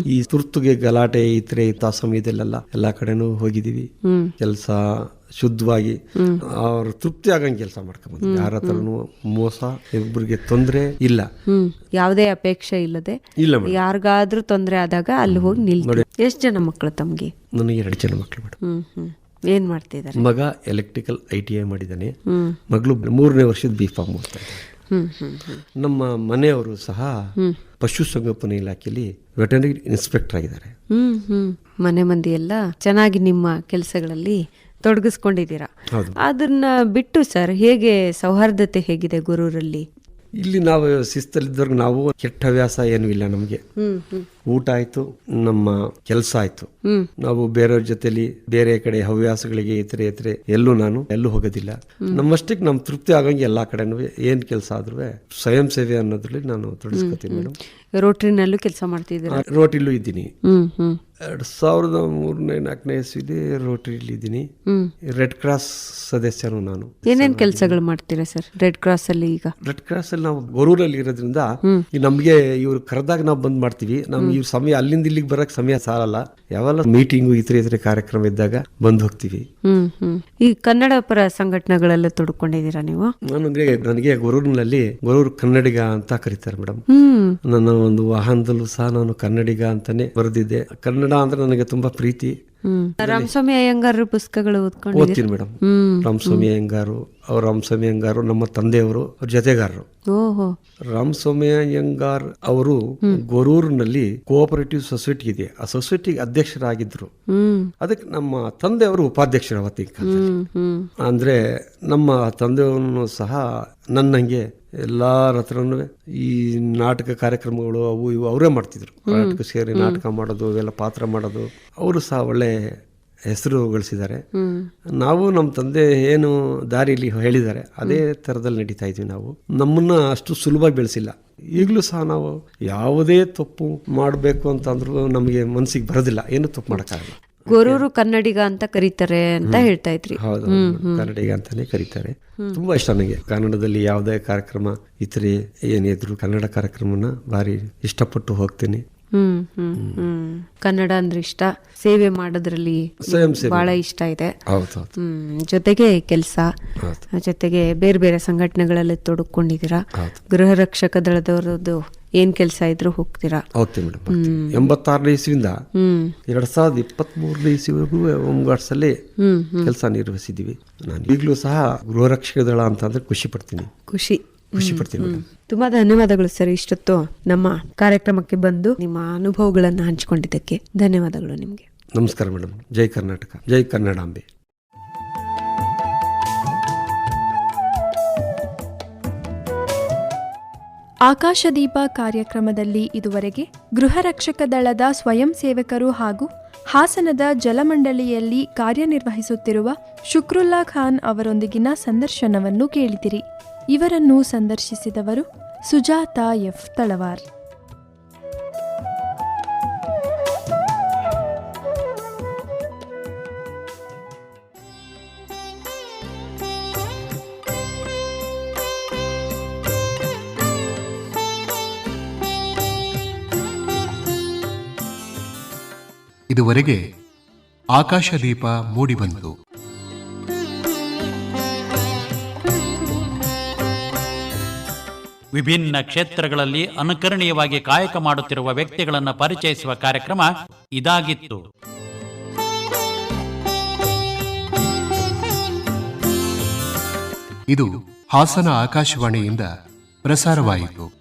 ಈ ತುರ್ತುಗೆ ಗಲಾಟೆ ಇತರೆ ಇತ್ತ ಸಮಯದಲ್ಲೆಲ್ಲ ಎಲ್ಲಾ ಕಡೆನೂ ಹೋಗಿದೀವಿ ಕೆಲಸ ಶುದ್ಧವಾಗಿ ಅವ್ರ ತೃಪ್ತಿ ಆಗಂಗೆ ಕೆಲಸ ಮಾಡ್ಕೊಬಹುದು ಯಾರ ಹತ್ರನೂ ಮೋಸ ಇಬ್ಬರಿಗೆ ತೊಂದರೆ ಇಲ್ಲ. ಯಾವುದೇ ಅಪೇಕ್ಷೆ ಇಲ್ಲದೆ ಇಲ್ಲ ಯಾರಿಗಾದ್ರೂ ತೊಂದರೆ ಆದಾಗ ಅಲ್ಲಿ ಹೋಗಿ ನಿಲ್ತೀವಿ. ಎಷ್ಟು ಜನ ಮಕ್ಕಳು ತಮಗೆ? ನನಗೆ ಎರಡು ಜನ ಮಕ್ಕಳು ಮೇಡಮ್. ಏನ್ ಮಾಡ್ತಿದ್ದಾರೆ? ಮಗ ಎಲೆಕ್ಟ್ರಿಕಲ್ ಐ ಟಿ ಐ ಮಾಡಿದ್ದಾನೆ ಮಗಳು ಮೂರನೇ ವರ್ಷದ ಬಿ ಫಾರ್ಮ್ ಓದ್ತಾ ನಮ್ಮ ಮನೆಯವರು ಸಹ ಪಶುಸಂಗೋಪನೆ ಇಲಾಖೆಯಲ್ಲಿ ವೆಟನರಿ ಇನ್ಸ್ಪೆಕ್ಟರ್ ಆಗಿದ್ದಾರೆ. ಹ್ಮ್ ಹ್ಮ್. ಮನೆ ಮಂದಿ ಎಲ್ಲ ಚೆನ್ನಾಗಿ ನಿಮ್ಮ ಕೆಲಸಗಳಲ್ಲಿ ತೊಡಗಿಸ್ಕೊಂಡಿದ್ದೀರಾ. ಅದನ್ನ ಬಿಟ್ಟು ಸರ್ ಹೇಗೆ ಸೌಹಾರ್ದತೆ ಹೇಗಿದೆ ಗುರೂರಲ್ಲಿ? ಇಲ್ಲಿ ನಾವು ಶಿಸ್ತಲ್ಲಿದ್ದವ್ರಿಗೆ ನಾವು ಕೆಟ್ಟ ಹವ್ಯಾಸ ಏನು ಇಲ್ಲ ನಮಗೆ. ಊಟ ಆಯ್ತು ನಮ್ಮ ಕೆಲಸ ಆಯ್ತು. ನಾವು ಬೇರೆಯವ್ರ ಜೊತೆಲಿ ಬೇರೆ ಕಡೆ ಹವ್ಯಾಸಗಳಿಗೆ ಇತರೆ ಇತರೆ ಎಲ್ಲೂ ನಾನು ಎಲ್ಲೂ ಹೋಗೋದಿಲ್ಲ. ನಮ್ಮಷ್ಟಕ್ಕೆ ನಮ್ ತೃಪ್ತಿ ಆಗಂಗೆ ಎಲ್ಲಾ ಕಡೆನೂ ಏನ್ ಕೆಲಸ ಆದ್ರೂ ಸ್ವಯಂ ಸೇವೆ ಅನ್ನೋದ್ರಲ್ಲಿ ನಾನು ತೊಡಗಿಸ್ಕೊತೀನಿ ಮೇಡಮ್. ರೋಟ್ರಿನಲ್ಲೂ ಕೆಲಸ ಮಾಡ್ತಿದ್ದೀನಿ ರೋಟಿಲ್ಲೂ ಇದ್ದೀನಿ. ಎರಡ್ ಸಾವಿರದ ಮೂರನೇ ನಾಲ್ಕನೇ ಇಸ್ವಿಲಿ ರೋಟರಿಲಿ ಇದ್ದೀನಿ ರೆಡ್ ಕ್ರಾಸ್ ಸದಸ್ಯನು ನಾನು. ಏನೇನ್ ಕೆಲಸಗಳು ಮಾಡ್ತೀರಾ ಸರ್? ರೆಡ್ ಕ್ರಾಸ್ ಅಲ್ಲಿ ಈಗ? ರೆಡ್ ಕ್ರಾಸ್ ಅಲ್ಲಿ ನಾವು ಗೊರೂರಲ್ಲಿ ಇರೋದ್ರಿಂದ ನಮ್ಗೆ ಇವ್ರು ಕರೆದಾಗ ನಾವು ಬಂದ್ ಮಾಡ್ತೀವಿ. ನಮ್ಗೆ ಇವ್ರ ಸಮಯ ಅಲ್ಲಿಂದ ಇಲ್ಲಿಗೆ ಬರಕ್ ಸಮಯ ಸಾಲಲ್ಲ. ಯಾವೆಲ್ಲ ಮೀಟಿಂಗು ಇತರೆ ಇತರೆ ಕಾರ್ಯಕ್ರಮ ಇದ್ದಾಗ ಬಂದ್ ಹೋಗ್ತೀವಿ. ಈ ಕನ್ನಡ ಪರ ಸಂಘಟನೆಗಳೆಲ್ಲ ತೊಡ್ಕೊಂಡಿದ್ದೀರಾ ನೀವು? ನಾನು ಅಂದ್ರೆ ನನಗೆ ಗೊರೂರಿನಲ್ಲಿ ಗೊರೂರು ಕನ್ನಡಿಗ ಅಂತ ಕರೀತಾರೆ ಮೇಡಮ್. ನನ್ನ ಒಂದು ವಾಹನದಲ್ಲೂ ಸಹ ನಾನು ಕನ್ನಡಿಗ ಅಂತಾನೆ ಬರೆದಿದ್ದೆ. ಕನ್ನಡ ಅಂದ್ರೆ ನನಗೆ ತುಂಬಾ ಪ್ರೀತಿ. ರಾಮಸ್ವಾಮಿ ಅಯ್ಯಂಗಾರ ಪುಸ್ತಕಗಳು ಓದ್ಕೊಂಡು ಓದ್ತೀನಿ ಮೇಡಮ್. ರಾಮಸ್ವಾಮಿ ಅಯ್ಯಂಗಾರು ಅವ್ರ ರಾಮಸ್ವಾಮಿ ಅಯ್ಯಂಗಾರು ನಮ್ಮ ತಂದೆಯವರು ಅವ್ರ ಜೊತೆಗಾರರು. ರಾಮಸ್ವಾಮಿ ಅಯ್ಯಂಗಾರ್ ಅವರು ಗೊರೂರಿನಲ್ಲಿ ಕೋಆಪರೇಟಿವ್ ಸೊಸೈಟಿ ಇದೆ ಆ ಸೊಸೈಟಿಗೆ ಅಧ್ಯಕ್ಷರಾಗಿದ್ರು. ಅದಕ್ಕೆ ನಮ್ಮ ತಂದೆಯವರು ಉಪಾಧ್ಯಕ್ಷರು ಹ್ಮ್ ಅಂದ್ರೆ ನಮ್ಮ ತಂದೆಯವರನ್ನು ಸಹ ನನ್ನಂಗೆ ಎಲ್ಲಾರ ಹತ್ರನೂ ಈ ನಾಟಕ ಕಾರ್ಯಕ್ರಮಗಳು ಅವು ಇವು ಅವರೇ ಮಾಡ್ತಿದ್ರು. ನಾಟಕ ಸೇರಿ ನಾಟಕ ಮಾಡೋದು ಇವೆಲ್ಲ ಪಾತ್ರ ಮಾಡೋದು. ಅವರು ಸಹ ಒಳ್ಳೆ ಹೆಸರು ಗಳಿಸಿದ್ದಾರೆ ನಾವು ನಮ್ಮ ತಂದೆ ಏನು ದಾರಿಯಲ್ಲಿ ಹೇಳಿದ್ದಾರೆ ಅದೇ ಥರದಲ್ಲಿ ನಡೀತಾ ಇದ್ವಿ ನಾವು. ನಮ್ಮನ್ನ ಅಷ್ಟು ಸುಲಭ ಬೆಳೆಸಿಲ್ಲ. ಈಗಲೂ ಸಹ ನಾವು ಯಾವುದೇ ತಪ್ಪು ಮಾಡಬೇಕು ಅಂತಂದ್ರೂ ನಮಗೆ ಮನಸ್ಸಿಗೆ ಬರೋದಿಲ್ಲ. ಏನು ತಪ್ಪು ಮಾಡೋಕ್ಕಾಗಲ್ಲ. ಗೊರೂರು ಕನ್ನಡಿಗ ಅಂತ ಕರೀತಾರೆ ಅಂತ ಹೇಳ್ತಾ ಇದ್ರಿ. ಹೌದು ಕನ್ನಡಿಗ ಅಂತಾನೆ ಕರೀತಾರೆ. ತುಂಬಾ ಇಷ್ಟ ನನಗೆ. ಕನ್ನಡದಲ್ಲಿ ಯಾವುದೇ ಕಾರ್ಯಕ್ರಮ ಇತರೆ ಏನಿದ್ರು ಕನ್ನಡ ಕಾರ್ಯಕ್ರಮನ ಭಾರಿ ಇಷ್ಟಪಟ್ಟು ಹೋಗ್ತೀನಿ. ಕನ್ನಡ ಅಂದ್ರೆ ಇಷ್ಟ. ಸೇವೆ ಮಾಡೋದ್ರಲ್ಲಿ ಬಹಳ ಇಷ್ಟ ಇದೆ. ಹೌದು ಹೌದು. ಹ್ಮ್ ಜೊತೆಗೆ ಕೆಲಸ ಜೊತೆಗೆ ಬೇರೆ ಬೇರೆ ಸಂಘಟನೆಗಳಲ್ಲಿ ತೊಡಕೊಂಡಿದ್ದೀರಾ? ಗೃಹ ರಕ್ಷಕ ದಳದವರದ್ದು ಏನ್ ಕೆಲಸ ಇದ್ರು ಹೋಗ್ತೀರಾ? ಮೇಡಮ್ ಎಂಬತ್ತಾರನೇ ಇಸ್ವಿಯಿಂದ ಹ್ಮ್. ಎರಡ್ ಸಾವಿರದ ಇಪ್ಪತ್ತ್ ಮೂರನೇ ಇಸ್ವಿವರೆಗೂ ಅಲ್ಲಿ ಕೆಲಸ ನಿರ್ವಹಿಸಿದ್ದೀವಿ. ನಾನು ಈಗಲೂ ಸಹ ಗೃಹ ರಕ್ಷಕ ದಳ ಅಂತಂದ್ರೆ ಖುಷಿ ಪಡ್ತೀನಿ. ಖುಷಿ. ಖುಷಿ ಪಡ್ತೀನಿ ತುಂಬಾ ಧನ್ಯವಾದಗಳು ಸರ್ ಇಷ್ಟೊತ್ತು ನಮ್ಮ ಕಾರ್ಯಕ್ರಮಕ್ಕೆ ಬಂದು ನಿಮ್ಮ ಅನುಭವಗಳನ್ನು ಹಂಚಿಕೊಂಡಿದ್ದಕ್ಕೆ ಧನ್ಯವಾದಗಳು ನಿಮಗೆ. ನಮಸ್ಕಾರ ಮೇಡಮ್. ಜೈ ಕರ್ನಾಟಕ. ಜೈ ಕನ್ನಡಾಂಬೆ. ಆಕಾಶದೀಪ ಕಾರ್ಯಕ್ರಮದಲ್ಲಿ ಇದುವರೆಗೆ ಗೃಹರಕ್ಷಕ ದಳದ ಸ್ವಯಂ ಸೇವಕರು ಹಾಗೂ ಹಾಸನದ ಜಲಮಂಡಳಿಯಲ್ಲಿ ಕಾರ್ಯನಿರ್ವಹಿಸುತ್ತಿರುವ ಶುಕ್ರುಲ್ಲಾ ಖಾನ್ ಅವರೊಂದಿಗಿನ ಸಂದರ್ಶನವನ್ನು ಕೇಳಿದಿರಿ. ಇವರನ್ನು ಸಂದರ್ಶಿಸಿದವರು ಸುಜಾತ ಎಫ್ ತಳವಾರ್. ಇದುವರೆಗೆ ಆಕಾಶದೀಪ ಮೂಡಿಬಂತು ವಿಭಿನ್ನ ಕ್ಷೇತ್ರಗಳಲ್ಲಿ ಅನುಕರಣೀಯವಾಗಿ ಕಾಯಕ ಮಾಡುತ್ತಿರುವ ವ್ಯಕ್ತಿಗಳನ್ನು ಪರಿಚಯಿಸುವ ಕಾರ್ಯಕ್ರಮ ಇದಾಗಿತ್ತು. ಇದು ಹಾಸನ ಆಕಾಶವಾಣಿಯಿಂದ ಪ್ರಸಾರವಾಯಿತು.